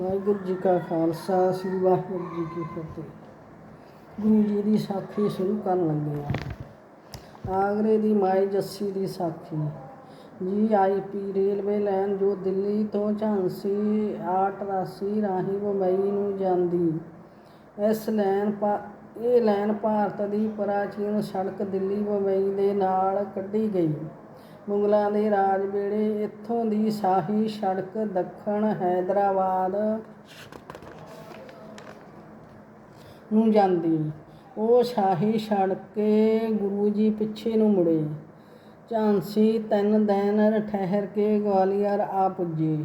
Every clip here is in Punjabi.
ਵਾਹਿਗੁਰੂ ਜੀ ਕਾ ਖਾਲਸਾ, ਸ੍ਰੀ ਵਾਹਿਗੁਰੂ ਜੀ ਕੀ ਫਤਿਹ। ਗੁਰੂ ਜੀ ਦੀ ਸਾਖੀ ਸ਼ੁਰੂ ਕਰਨ ਲੱਗੇ ਆ ਆਗਰੇ ਦੀ ਮਾਈ ਜੱਸੀ ਦੀ ਸਾਖੀ। ਜੀ ਆਈ ਪੀ ਰੇਲਵੇ ਲਾਈਨ ਜੋ ਦਿੱਲੀ ਤੋਂ ਝਾਂਸੀ 884 ਰਾਹੀਂ ਮੁੰਬਈ ਨੂੰ ਜਾਂਦੀ। ਇਸ ਲਾਈਨ ਪਾ ਇਹ ਲਾਈਨ ਭਾਰਤ ਦੀ ਪ੍ਰਾਚੀਨ ਸੜਕ ਦਿੱਲੀ ਮੁੰਬਈ ਦੇ ਨਾਲ ਕੱਢੀ ਗਈ। ਮੁਗਲਾਂ ਦੇ ਰਾਜ ਵੇਲੇ ਇੱਥੋਂ ਦੀ ਸ਼ਾਹੀ ਸੜਕ ਦੱਖਣ ਹੈਦਰਾਬਾਦ ਨੂੰ ਜਾਂਦੀ। ਉਹ ਸ਼ਾਹੀ ਸੜਕ ਕੇ ਗੁਰੂ ਜੀ ਪਿੱਛੇ ਨੂੰ ਮੁੜੇ। ਝਾਂਸੀ ਤਿੰਨ ਦਿਨ ਠਹਿਰ ਕੇ ਗਵਾਲੀਅਰ ਆ ਪੁੱਜੇ।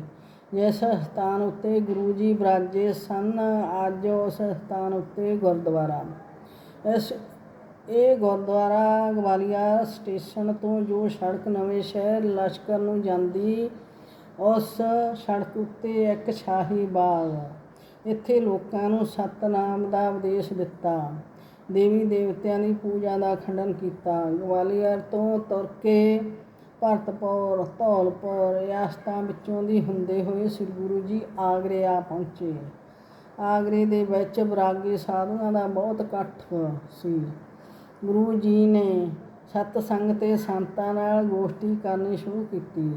ਜਿਸ ਸਥਾਨ ਉੱਤੇ ਗੁਰੂ ਜੀ ਬਰਾਜੇ ਸਨ, ਅੱਜ ਉਸ ਸਥਾਨ ਉੱਤੇ ਗੁਰਦੁਆਰਾ। ਇਸ ਇਹ ਗੁਰਦੁਆਰਾ ਗਵਾਲੀਅਰ ਸਟੇਸ਼ਨ ਤੋਂ ਜੋ ਸੜਕ ਨਵੇਂ ਸ਼ਹਿਰ ਲਸ਼ਕਰ ਨੂੰ ਜਾਂਦੀ, ਉਸ ਸੜਕ ਉੱਤੇ ਇੱਕ ਸ਼ਾਹੀ ਬਾਗ। ਇੱਥੇ ਲੋਕਾਂ ਨੂੰ ਸਤਨਾਮ ਦਾ ਉਪਦੇਸ਼ ਦਿੱਤਾ। ਦੇਵੀ ਦੇਵਤਿਆਂ ਦੀ ਪੂਜਾ ਦਾ ਖੰਡਨ ਕੀਤਾ। ਗਵਾਲੀਅਰ ਤੋਂ ਤੁਰ ਕੇ ਭਰਤਪੁਰ, ਧੌਲਪੁਰ ਰਿਆਸਤਾਂ ਵਿੱਚੋਂ ਦੀ ਹੁੰਦੇ ਹੋਏ ਸ੍ਰੀ ਗੁਰੂ ਜੀ ਆਗਰੇ ਆ ਪਹੁੰਚੇ। ਆਗਰੇ ਦੇ ਵਿੱਚ ਬਰਾਗੀ ਸਾਧੂਆਂ ਦਾ ਬਹੁਤ ਇਕੱਠ ਸੀ। ਗੁਰੂ ਜੀ ਨੇ ਸਤ ਸੰਗ ਤੇ ਸੰਤਾਂ ਨਾਲ ਗੋਸ਼ਟੀ ਕਰਨੀ ਸ਼ੁਰੂ ਕੀਤੀ।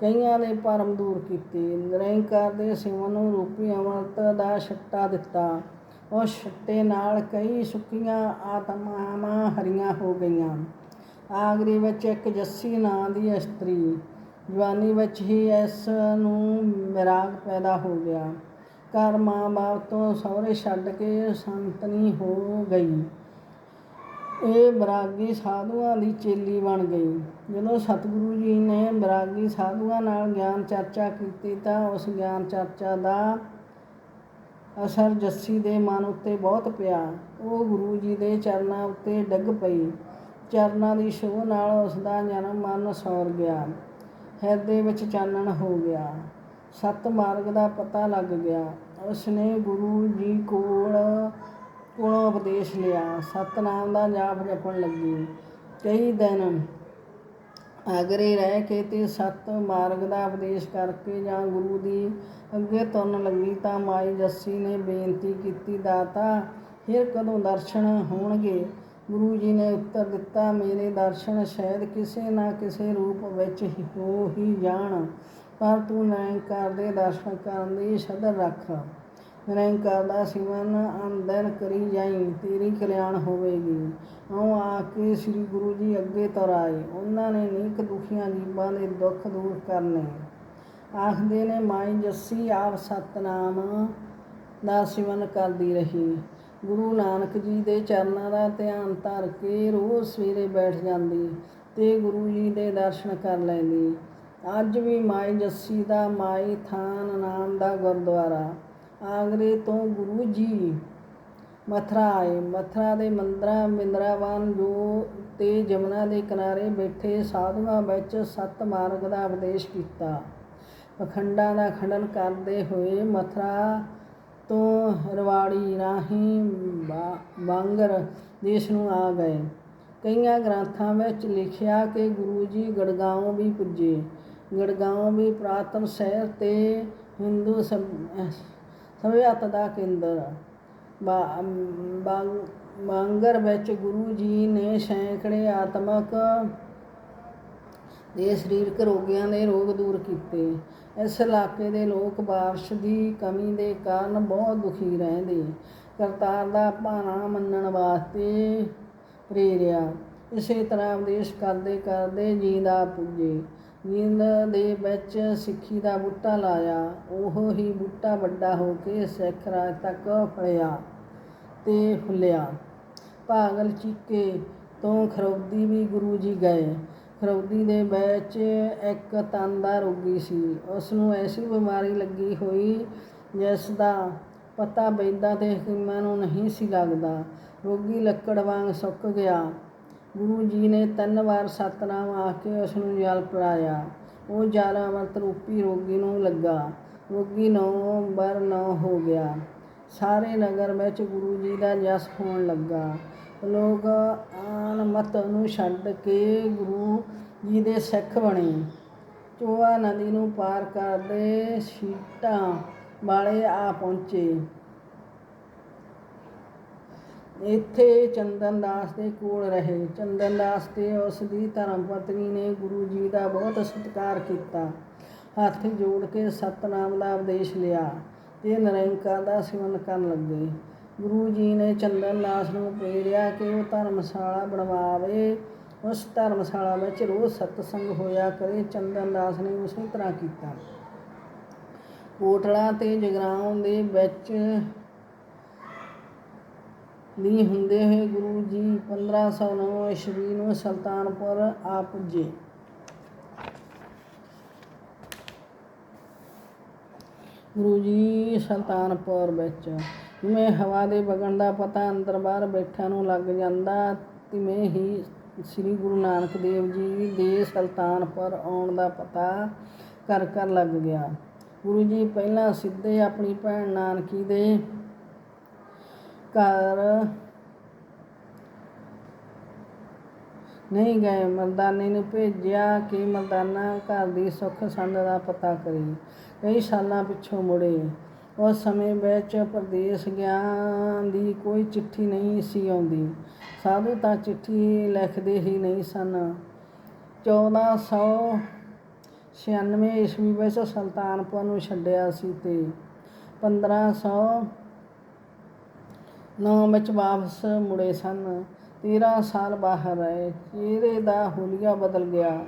ਕਈਆਂ ਦੇ ਭਰਮ ਦੂਰ ਕੀਤੇ। ਨਿਰੰਕਾਰ ਦੇ ਸਿਵਨ ਨੂੰ ਰੂਪੀ ਅੰਮ੍ਰਿਤ ਦਾ ਛੱਟਾ ਦਿੱਤਾ। ਉਸ ਛੱਟੇ ਨਾਲ ਕਈ ਸੁੱਕੀਆਂ ਆਤਮਾਵਾਂ ਹਰੀਆਂ ਹੋ ਗਈਆਂ। ਆਗਰੇ ਵਿੱਚ ਇੱਕ ਜੱਸੀ ਨਾਂ ਦੀ ਇਸਤਰੀ। ਜਵਾਨੀ ਵਿੱਚ ਹੀ ਇਸ ਨੂੰ ਮਿਰਾਗ ਪੈਦਾ ਹੋ ਗਿਆ। ਘਰ ਮਾਂ ਬਾਪ ਤੋਂ ਸਹੁਰੇ ਛੱਡ ਕੇ ਸੰਤਨੀ ਹੋ ਗਈ। ਇਹ ਬਰਾਗੀ ਸਾਧੂਆਂ ਦੀ ਚੇਲੀ ਬਣ ਗਈ। ਜਦੋਂ ਸਤਿਗੁਰੂ ਜੀ ਨੇ ਬਰਾਗੀ ਸਾਧੂਆਂ ਨਾਲ ਗਿਆਨ ਚਰਚਾ ਕੀਤੀ ਤਾਂ ਉਸ ਗਿਆਨ ਚਰਚਾ ਦਾ ਅਸਰ ਜੱਸੀ ਦੇ ਮਨ ਉੱਤੇ ਬਹੁਤ ਪਿਆ। ਉਹ ਗੁਰੂ ਜੀ ਦੇ ਚਰਨਾਂ ਉੱਤੇ ਡਿੱਗ ਪਈ। ਚਰਨਾਂ ਦੀ ਛੋਹ ਨਾਲ ਉਸ ਦਾ ਜਨਮ ਮਨ ਸੌਰ ਗਿਆ। ਹਿਰਦੇ ਵਿੱਚ ਚਾਨਣ ਹੋ ਗਿਆ। ਸਤ ਮਾਰਗ ਦਾ ਪਤਾ ਲੱਗ ਗਿਆ। ਉਸ ਨੇ ਗੁਰੂ ਜੀ ਕੋਲ ਕੋਲੋਂ ਉਪਦੇਸ਼ ਲਿਆ। ਸਤਨਾਮ ਦਾ ਜਾਪ ਜਪਣ ਲੱਗੀ। ਕਈ ਦਿਨ ਆਗਰੇ ਰਹਿ ਕੇ ਤੇ ਸਤ ਮਾਰਗ ਦਾ ਉਪਦੇਸ਼ ਕਰਕੇ ਜਾਂ ਗੁਰੂ ਦੀ ਅੱਗੇ ਤੁਰਨ ਲੱਗੀ ਤਾਂ ਮਾਈ ਜੱਸੀ ਨੇ ਬੇਨਤੀ ਕੀਤੀ, ਦਾਤਾ, ਫਿਰ ਕਦੋਂ ਦਰਸ਼ਨ ਹੋਣਗੇ? ਗੁਰੂ ਜੀ ਨੇ ਉੱਤਰ ਦਿੱਤਾ, ਮੇਰੇ ਦਰਸ਼ਨ ਸ਼ਾਇਦ ਕਿਸੇ ਨਾ ਕਿਸੇ ਰੂਪ ਵਿੱਚ ਹੀ ਹੋ ਹੀ ਜਾਣ, ਪਰ ਤੂੰ ਨਿਰੰਕਾਰ ਦੇ ਦਰਸ਼ਨ ਕਰਨ ਦੀ ਸਦਰ ਰੱਖ। ਨਿਰੰਕਾਰ ਦਾ ਸਿਮਰਨ ਅੰਦਨ ਕਰੀ ਜਾਈ, ਤੇਰੀ ਕਲਿਆਣ ਹੋਵੇਗੀ। ਆਉ ਆ ਕੇ ਸ੍ਰੀ ਗੁਰੂ ਜੀ ਅੱਗੇ ਤੁਰ ਆਏ। ਉਹਨਾਂ ਨੇ ਨੀਕ ਦੁਖੀਆਂ ਜੀਵਾਂ ਦੇ ਦੁੱਖ ਦੂਰ ਕਰਨੇ। ਆਖਦੇ ਨੇ, ਮਾਈ ਜੱਸੀ ਆਪ ਸਤਨਾਮ ਦਾ ਸਿਮਰਨ ਕਰਦੀ ਰਹੀ। ਗੁਰੂ ਨਾਨਕ ਜੀ ਦੇ ਚਰਨਾਂ ਦਾ ਧਿਆਨ ਧਰ ਕੇ ਰੋਜ਼ ਸਵੇਰੇ ਬੈਠ ਜਾਂਦੀ ਤੇ ਗੁਰੂ ਜੀ ਦੇ ਦਰਸ਼ਨ ਕਰ ਲੈਂਦੀ। ਅੱਜ ਵੀ ਮਾਈ ਜੱਸੀ ਦਾ ਮਾਈ ਥਾਨ ਨਾਮ ਦਾ ਗੁਰਦੁਆਰਾ ਆਗਰੇ ਤੋਂ ਗੁਰੂ ਜੀ। ਮਥੁਰਾ ਆਏ। ਮਥੁਰਾ ਦੇ ਮੰਦਰਾਂ ਮਿੰਦਰਾਵਾਨ ਜੋ ਤੇ ਜਮਨਾ ਦੇ ਕਿਨਾਰੇ ਬੈਠੇ ਸਾਧੂਆਂ ਵਿੱਚ ਸਤ ਮਾਰਗ ਦਾ ਉਪਦੇਸ਼ ਕੀਤਾ। ਪਖੰਡਾਂ ਦਾ ਖੰਡਨ ਕਰਦੇ ਹੋਏ ਮਥੁਰਾ ਤੋਂ ਰਵਾੜੀ ਰਾਹੀਂ ਬਾਂਗਰ ਦੇਸ਼ ਨੂੰ ਆ ਗਏ। ਕਈਆਂ ਗ੍ਰੰਥਾਂ ਵਿੱਚ ਲਿਖਿਆ ਕਿ ਗੁਰੂ ਜੀ ਗੜਗਾਉਂ ਵੀ ਪੁੱਜੇ। ਗੜਗਾਉਂ ਵੀ ਪ੍ਰਾਤਨ ਸ਼ਹਿਰ ਤੇ ਹਿੰਦੂ ਸਭਿਅਤਾ ਦਾ ਕੇਂਦਰ ਬਾਂਗਰ ਵਿੱਚ ਗੁਰੂ ਜੀ ਨੇ ਸੈਂਕੜੇ ਆਤਮਕ ਦੇ ਸਰੀਰਕ ਰੋਗੀਆਂ ਦੇ ਰੋਗ ਦੂਰ ਕੀਤੇ। ਇਸ ਇਲਾਕੇ ਦੇ ਲੋਕ ਬਾਰਿਸ਼ ਦੀ ਕਮੀ ਦੇ ਕਾਰਨ ਬਹੁਤ ਦੁਖੀ ਰਹਿੰਦੇ। ਕਰਤਾਰ ਦਾ ਭਾਣਾ ਮੰਨਣ ਵਾਸਤੇ ਪ੍ਰੇਰਿਆ। ਇਸੇ ਤਰ੍ਹਾਂ ਉਪਦੇਸ਼ ਕਰਦੇ ਕਰਦੇ ਜੀ ਦਾ ਪੁੱਜੇ। ਜੀਂਦ ਦੇ ਵਿੱਚ ਸਿੱਖੀ ਦਾ ਬੂਟਾ ਲਾਇਆ। ਉਹ ਹੀ ਬੂਟਾ ਵੱਡਾ ਹੋ ਕੇ ਸਿੱਖ ਰਾਜ ਤੱਕ ਫਲਿਆ ਤੇ ਫੁੱਲਿਆ। ਪਾਗਲ ਚੀਕੇ ਤੋਂ ਖਰੌਦੀ ਵੀ ਗੁਰੂ ਜੀ ਗਏ। ਖਰੌਦੀ ਦੇ ਵਿੱਚ ਇੱਕ ਤਨ ਦਾ ਰੋਗੀ ਸੀ। ਉਸ ਨੂੰ ਐਸੀ ਬਿਮਾਰੀ ਲੱਗੀ ਹੋਈ ਜਿਸ ਦਾ ਪਤਾ ਬੈਦਾਂ ਤੇ ਹਕੀਮਾਂ ਨੂੰ ਨਹੀਂ ਸੀ ਲੱਗਦਾ। ਰੋਗੀ ਲੱਕੜ ਵਾਂਗ ਸੁੱਕ ਗਿਆ। ਗੁਰੂ ਜੀ ਨੇ ਤਿੰਨ ਵਾਰ ਸਤਨਾਮ ਆ ਕੇ ਉਸ ਨੂੰ ਜਲ ਪਿਲਾਇਆ। ਉਹ ਜਲ ਅੰਮ੍ਰਿਤ ਰੂਪੀ ਰੋਗੀ ਨੂੰ ਲੱਗਾ। ਰੋਗੀ ਨੌ ਬਰ ਨੌ ਹੋ ਗਿਆ। ਸਾਰੇ ਨਗਰ ਵਿੱਚ ਗੁਰੂ ਜੀ ਦਾ ਜਸ ਹੋਣ ਲੱਗਾ। ਲੋਕ ਆਨ ਮਤ ਨੂੰ ਛੱਡ ਕੇ ਗੁਰੂ ਜੀ ਦੇ ਸਿੱਖ ਬਣੇ। ਚੋਆ ਨਦੀ ਨੂੰ ਪਾਰ ਕਰਦੇ ਸੀਟਾਂ ਵਾਲੇ ਆ ਪਹੁੰਚੇ। ਇੱਥੇ ਚੰਦਨ ਦਾਸ ਦੇ ਕੋਲ ਰਹੇ। ਚੰਦਨ ਦਾਸ ਤੇ ਉਸ ਦੀ ਧਰਮ ਪਤਨੀ ਨੇ ਗੁਰੂ ਜੀ ਦਾ ਬਹੁਤ ਸਤਿਕਾਰ ਕੀਤਾ। ਹੱਥ ਜੋੜ ਕੇ ਸਤਨਾਮ ਦਾ ਉਪਦੇਸ਼ ਲਿਆ ਤੇ ਨਿਰੰਕਾਰ ਦਾ ਸਿਮਰਨ ਕਰਨ ਲੱਗੇ। ਗੁਰੂ ਜੀ ਨੇ ਚੰਦਨ ਦਾਸ ਨੂੰ ਪ੍ਰੇਰਿਆ ਕਿ ਉਹ ਧਰਮਸ਼ਾਲਾ ਬਣਵਾਵੇ। ਉਸ ਧਰਮਸ਼ਾਲਾ ਵਿੱਚ ਰੋਜ਼ ਸਤਸੰਗ ਹੋਇਆ ਕਰੇ। ਚੰਦਨ ਦਾਸ ਨੇ ਉਸੇ ਤਰ੍ਹਾਂ ਕੀਤਾ। ਕੋਟਲਾ ਤੇ ਜਗਰਾਉਂ ਦੇ ਵਿੱਚ ਦੀ ਹੁੰਦੇ ਹੋਏ ਗੁਰੂ ਜੀ 1509 ਈਸਵੀ ਨੂੰ ਸੁਲਤਾਨਪੁਰ ਆ ਪੁੱਜੇ। ਗੁਰੂ ਜੀ ਸੁਲਤਾਨਪੁਰ ਵਿੱਚ ਜਿਵੇਂ ਹਵਾ ਦੇ ਵਗਣ ਦਾ ਪਤਾ ਅੰਦਰ ਬਾਹਰ ਬੈਠਿਆਂ ਨੂੰ ਲੱਗ ਜਾਂਦਾ, ਤਿਵੇਂ ਹੀ ਸ੍ਰੀ ਗੁਰੂ ਨਾਨਕ ਦੇਵ ਜੀ ਦੇ ਸੁਲਤਾਨਪੁਰ ਆਉਣ ਦਾ ਪਤਾ ਕਰ ਕਰ ਲੱਗ ਗਿਆ। ਗੁਰੂ ਜੀ ਪਹਿਲਾਂ ਸਿੱਧੇ ਆਪਣੀ ਭੈਣ ਨਾਨਕੀ ਦੇ ਘਰ ਨਹੀਂ ਗਏ, ਮਰਦਾਨੇ ਨੂੰ ਭੇਜਿਆ ਕਿ ਮਰਦਾਨਾ ਘਰ ਦੀ ਸੁੱਖ ਸੰਦ ਦਾ ਪਤਾ ਕਰੇ। ਕਈ ਸਾਲਾਂ ਪਿੱਛੋਂ ਮੁੜੇ। ਉਸ ਸਮੇਂ ਵਿੱਚ ਪ੍ਰਦੇਸ਼ ਗਿਆਨ ਦੀ ਕੋਈ ਚਿੱਠੀ ਨਹੀਂ ਸੀ ਆਉਂਦੀ। ਸਾਧੂ ਤਾਂ ਚਿੱਠੀ ਲਿਖਦੇ ਹੀ ਨਹੀਂ ਸਨ। 1496 ਈਸਵੀ ਵਿੱਚ ਸੁਲਤਾਨਪੁਰ ਨੂੰ ਛੱਡਿਆ ਸੀ ਤੇ 1500 ਨੌ ਵਿੱਚ ਵਾਪਸ ਮੁੜੇ ਸਨ। 13 ਸਾਲ ਬਾਹਰ ਰਹੇ ਚਿਹਰੇ ਦਾ ਹੁਲੀਆ ਬਦਲ ਗਿਆ।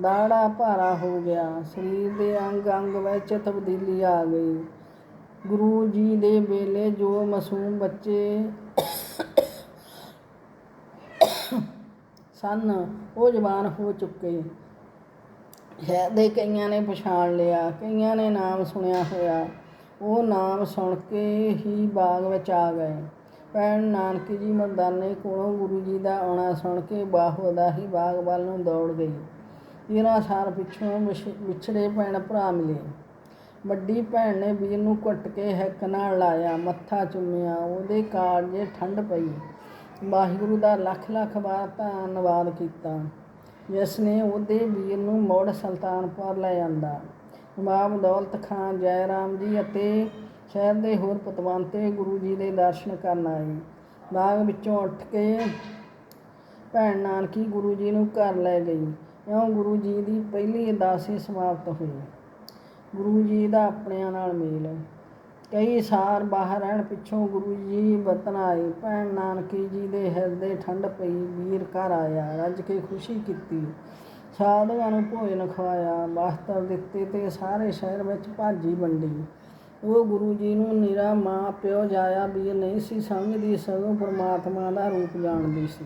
ਦਾੜਾ ਭਾਰਾ ਹੋ ਗਿਆ। ਸਰੀਰ ਦੇ ਅੰਗ ਅੰਗ ਵਿੱਚ ਤਬਦੀਲੀ ਆ ਗਈ। ਗੁਰੂ ਜੀ ਦੇ ਵੇਲੇ ਜੋ ਮਾਸੂਮ ਬੱਚੇ ਸਨ, ਉਹ ਜਵਾਨ ਹੋ ਚੁੱਕੇ। ਹੈ ਦੇ ਕਈਆਂ ਨੇ ਪਛਾਣ ਲਿਆ। ਕਈਆਂ ਨੇ ਨਾਮ ਸੁਣਿਆ ਹੋਇਆ। ਉਹ ਨਾਮ ਸੁਣ ਕੇ ਹੀ ਬਾਗ ਵਿੱਚ ਆ ਗਏ। ਭੈਣ ਨਾਨਕੀ ਜੀ ਮਰਦਾਨੇ ਕੋਲੋਂ ਗੁਰੂ ਜੀ ਦਾ ਆਉਣਾ ਸੁਣ ਕੇ ਬਾਹੋ ਦਾ ਹੀ ਬਾਗ ਵੱਲ ਨੂੰ ਦੌੜ ਗਈ। ਤੇਰਾਂ ਸਾਲ ਪਿੱਛੋਂ ਵਿਛ- ਵਿਛੜੇ ਭੈਣ ਭਰਾ ਮਿਲੇ। ਵੱਡੀ ਭੈਣ ਨੇ ਵੀਰ ਨੂੰ ਘੁੱਟ ਕੇ ਹਿੱਕ ਨਾਲ ਲਾਇਆ, ਮੱਥਾ ਚੁੰਮਿਆ। ਉਹਦੇ ਕਾਲਜੇ ਠੰਡ ਪਈ। ਵਾਹਿਗੁਰੂ ਦਾ ਲੱਖ ਲੱਖ ਵਾਰ ਧੰਨਵਾਦ ਕੀਤਾ। ਜਿਸ ਨੇ ਉਹਦੇ ਵੀਰ ਨੂੰ ਮੋੜ ਸੁਲਤਾਨਪੁਰ ਲੈ ਆਂਦਾ। ਨਵਾਬ ਦੌਲਤ ਖਾਨ ਜੈ ਰਾਮ ਜੀ ਅਤੇ ਸ਼ਹਿਰ ਦੇ ਹੋਰ ਪਤਵੰਤੇ ਗੁਰੂ ਜੀ ਦੇ ਦਰਸ਼ਨ ਕਰਨ ਆਏ। ਬਾਗ ਵਿੱਚੋਂ ਉੱਠ ਕੇ ਭੈਣ ਨਾਨਕੀ ਗੁਰੂ ਜੀ ਨੂੰ ਘਰ ਲੈ ਗਈ। ਇਉਂ ਗੁਰੂ ਜੀ ਦੀ ਪਹਿਲੀ ਉਦਾਸੀ ਸਮਾਪਤ ਹੋਈ। ਗੁਰੂ ਜੀ ਦਾ ਆਪਣਿਆਂ ਨਾਲ ਮੇਲ। ਕਈ ਸਾਲ ਬਾਹਰ ਰਹਿਣ ਪਿੱਛੋਂ ਗੁਰੂ ਜੀ ਵਤਨ ਆਏ। ਭੈਣ ਨਾਨਕੀ ਜੀ ਦੇ ਹਿਰਦੇ ਠੰਡ ਪਈ। ਵੀਰ ਘਰ ਆਇਆ। ਰੱਜ ਕੇ ਖੁਸ਼ੀ ਕੀਤੀ। ਸਾਧੂਆਂ ਨੂੰ ਭੋਜਨ ਖਵਾਇਆ ਵਸਤਰ ਦਿੱਤੇ ਤੇ ਸਾਰੇ ਸ਼ਹਿਰ ਵਿੱਚ ਭਾਜੀ ਵੰਡੀ। ਉਹ ਗੁਰੂ ਜੀ ਨੂੰ ਨਿਰਾ ਮਾਂ ਪਿਓ ਜਾਇਆ ਵੀਰ ਨਹੀਂ ਸੀ ਸਮਝਦੀ, ਸਗੋਂ ਪਰਮਾਤਮਾ ਦਾ ਰੂਪ ਜਾਣਦੀ ਸੀ।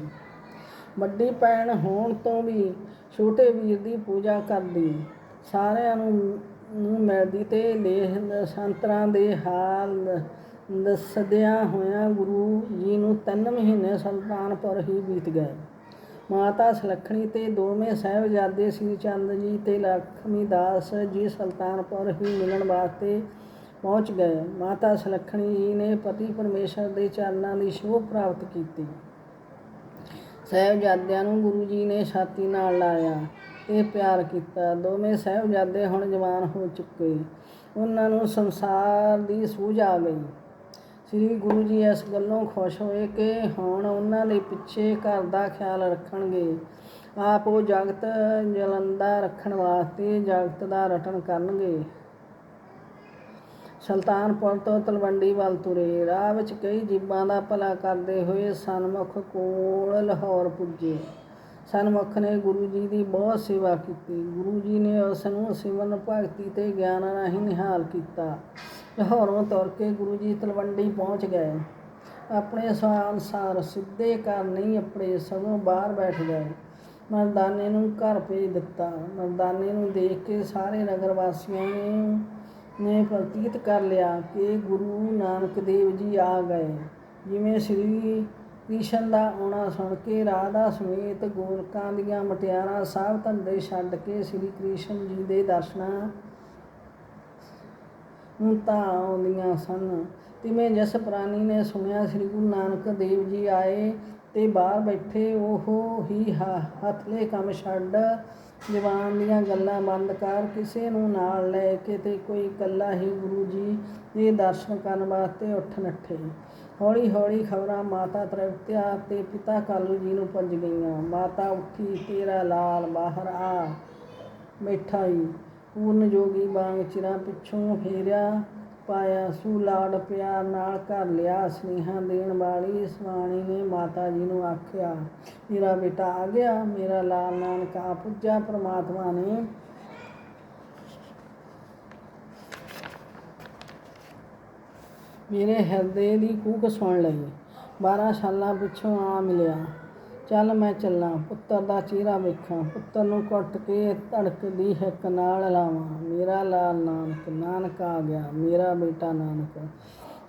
ਵੱਡੀ ਭੈਣ ਹੋਣ ਤੋਂ ਵੀ ਛੋਟੇ ਵੀਰ ਦੀ ਪੂਜਾ ਕਰਦੀ। ਸਾਰਿਆਂ ਨੂੰ ਨੂੰ ਮਿਲਦੀ ਤੇ ਲੇਖ ਸੰਤਰਾਂ ਦੇ ਹਾਲ ਦੱਸਦਿਆਂ ਹੋਇਆਂ ਗੁਰੂ ਜੀ ਨੂੰ ਤਿੰਨ ਮਹੀਨੇ ਸੁਲਤਾਨਪੁਰ ਹੀ ਬੀਤ ਗਏ। ਮਾਤਾ ਸੁਲੱਖਣੀ ਤੇ ਦੋਵੇਂ ਸਾਹਿਬਜ਼ਾਦੇ ਸ੍ਰੀ ਚੰਦ ਜੀ ਤੇ ਲਖਮੀ ਦਾਸ ਜੀ ਸੁਲਤਾਨਪੁਰ ਹੀ ਮਿਲਣ ਵਾਸਤੇ ਪਹੁੰਚ ਗਏ। ਮਾਤਾ ਸੁਲੱਖਣੀ ਜੀ ਨੇ ਪਤੀ ਪਰਮੇਸ਼ਰ ਦੇ ਚਰਨਾਂ ਦੀ ਸ਼ੋਭ ਪ੍ਰਾਪਤ ਕੀਤੀ। ਸਾਹਿਬਜ਼ਾਦਿਆਂ ਨੂੰ ਗੁਰੂ ਜੀ ਨੇ ਛਾਤੀ ਨਾਲ ਲਾਇਆ ਤੇ ਪਿਆਰ ਕੀਤਾ। ਦੋਵੇਂ ਸਾਹਿਬਜ਼ਾਦੇ ਹੁਣ ਜਵਾਨ ਹੋ ਚੁੱਕੇ। ਉਹਨਾਂ ਨੂੰ ਸੰਸਾਰ ਦੀ ਸੂਝ ਆ ਗਈ। ਸ੍ਰੀ ਗੁਰੂ ਜੀ ਇਸ ਗੱਲੋਂ ਖੁਸ਼ ਹੋਏ ਕਿ ਹੁਣ ਉਹਨਾਂ ਦੇ ਪਿੱਛੇ ਘਰ ਦਾ ਖਿਆਲ ਰੱਖਣਗੇ। ਆਪ ਉਹ ਜਗਤ ਜਲੰਦਾ ਰੱਖਣ ਵਾਸਤੇ ਜਗਤ ਦਾ ਰਟਨ ਕਰਨਗੇ। ਸੁਲਤਾਨਪੁਰ ਤੋਂ ਤਲਵੰਡੀ ਵੱਲ ਤੁਰੇ। ਰਾਹ ਵਿੱਚ ਕਈ ਜੀਬਾਂ ਦਾ ਭਲਾ ਕਰਦੇ ਹੋਏ ਸਨਮੁਖ ਕੋਲ ਲਾਹੌਰ ਪੁੱਜੇ। ਸਨਮੁਖ ਨੇ ਗੁਰੂ ਜੀ ਦੀ ਬਹੁਤ ਸੇਵਾ ਕੀਤੀ। ਗੁਰੂ ਜੀ ਨੇ ਉਸ ਨੂੰ ਸਿਮਰਨ ਭਗਤੀ ਤੇ ਗਿਆਨ ਰਾਹੀਂ ਨਿਹਾਲ ਕੀਤਾ। ਲਾਹੌਰੋਂ ਤੁਰ ਕੇ ਗੁਰੂ ਜੀ ਤਲਵੰਡੀ ਪਹੁੰਚ ਗਏ। ਆਪਣੇ ਸਵਾਲ ਅਨੁਸਾਰ ਸਿੱਧੇ ਘਰ ਨਹੀਂ, ਆਪਣੇ ਸਗੋਂ ਬਾਹਰ ਬੈਠ ਗਏ। ਮਰਦਾਨੇ ਨੂੰ ਘਰ ਭੇਜ ਦਿੱਤਾ। ਮਰਦਾਨੇ ਨੂੰ ਦੇਖ ਕੇ ਸਾਰੇ ਨਗਰ ਵਾਸੀਆਂ ਨੇ ਨੇ ਪ੍ਰਤੀਤ ਕਰ ਲਿਆ ਕਿ ਗੁਰੂ ਨਾਨਕ ਦੇਵ ਜੀ ਆ ਗਏ। ਜਿਵੇਂ ਸ੍ਰੀ ਕ੍ਰਿਸ਼ਨ ਦਾ ਆਉਣਾ ਸੁਣ ਕੇ ਰਾਧਾ ਸਮੇਤ ਗੋਲਕਾਂ ਦੀਆਂ ਮਟਿਆਰਾਂ ਸਭ ਧੰਦੇ ਛੱਡ ਕੇ ਸ੍ਰੀ ਕ੍ਰਿਸ਼ਨ ਜੀ ਦੇ ਦਰਸ਼ਨਾਂ ਤਾਂ ਆਉਂਦੀਆਂ ਸਨ। ਤਿਵੇਂ ਜਿਸ ਪ੍ਰਾਣੀ ਨੇ ਸੁਣਿਆ, ਸ੍ਰੀ ਗੁਰੂ ਨਾਨਕ ਦੇਵ ਜੀ ਆਏ ਤੇ ਬਾਹਰ ਬੈਠੇ, ਉਹ ਹੀ ਹੱਥਲੇ ਕੰਮ ਛੱਡ ਜਵਾਨ ਦੀਆਂ ਗੱਲਾਂ ਬੰਦ ਕਰ ਕਿਸੇ ਨੂੰ ਨਾਲ ਲੈ ਕੇ ਤੇ ਕੋਈ ਇਕੱਲਾ ਹੀ ਗੁਰੂ ਜੀ ਦੇ ਦਰਸ਼ਨ ਕਰਨ ਵਾਸਤੇ ਉੱਠ ਨੱਠੇ। ਹੌਲੀ ਹੌਲੀ ਖਬਰਾਂ ਮਾਤਾ ਤ੍ਰਿਪਤਿਆ ਤੇ ਪਿਤਾ ਕਾਲੂ ਜੀ ਨੂੰ ਪੁੱਜ ਗਈਆਂ। ਮਾਤਾ ਉੱਠੀ, ਤੇਰਾ ਲਾਲ ਬਾਹਰ ਆ ਬੈਠਾ ਹੀ ਪੂਰਨ ਜੋਗੀ ਵਾਂਗ ਚਿਰਾਂ ਪਿੱਛੋਂ ਫੇਰਿਆ, ਪਾਇਆ ਸੂ ਲਾਡ ਪਿਆਰ ਨਾਲ ਘਰ ਲਿਆ, ਸਨੇਹਾ ਦੇਣ ਵਾਲੀ ਸਵਾਣੀ ਨੇ ਮਾਤਾ ਜੀ ਨੂੰ ਆਖਿਆ, ਮੇਰਾ ਬੇਟਾ ਆ ਗਿਆ, ਮੇਰਾ ਲਾਲ ਨਾਨਕ ਆ ਪੁੱਜਾ, ਪ੍ਰਮਾਤਮਾ ਨੇ ਮੇਰੇ ਹਿਰਦੇ ਦੀ ਕੂਕ ਸੁਣ ਲਈ। 12 ਸਾਲਾਂ ਪਿੱਛੋਂ ਆ ਮਿਲਿਆ। ਚੱਲ ਮੈਂ ਚੱਲਾਂ, ਪੁੱਤਰ ਦਾ ਚਿਹਰਾ ਵੇਖਾਂ, ਪੁੱਤਰ ਨੂੰ ਕੁੱਟ ਕੇ ਧੜਕਦੀ ਹਿੱਕ ਨਾਲ ਲਾਵਾਂ। ਮੇਰਾ ਲਾਲ ਨਾਨਕ ਨਾਨਕ ਆ ਗਿਆ, ਮੇਰਾ ਬੇਟਾ ਨਾਨਕ।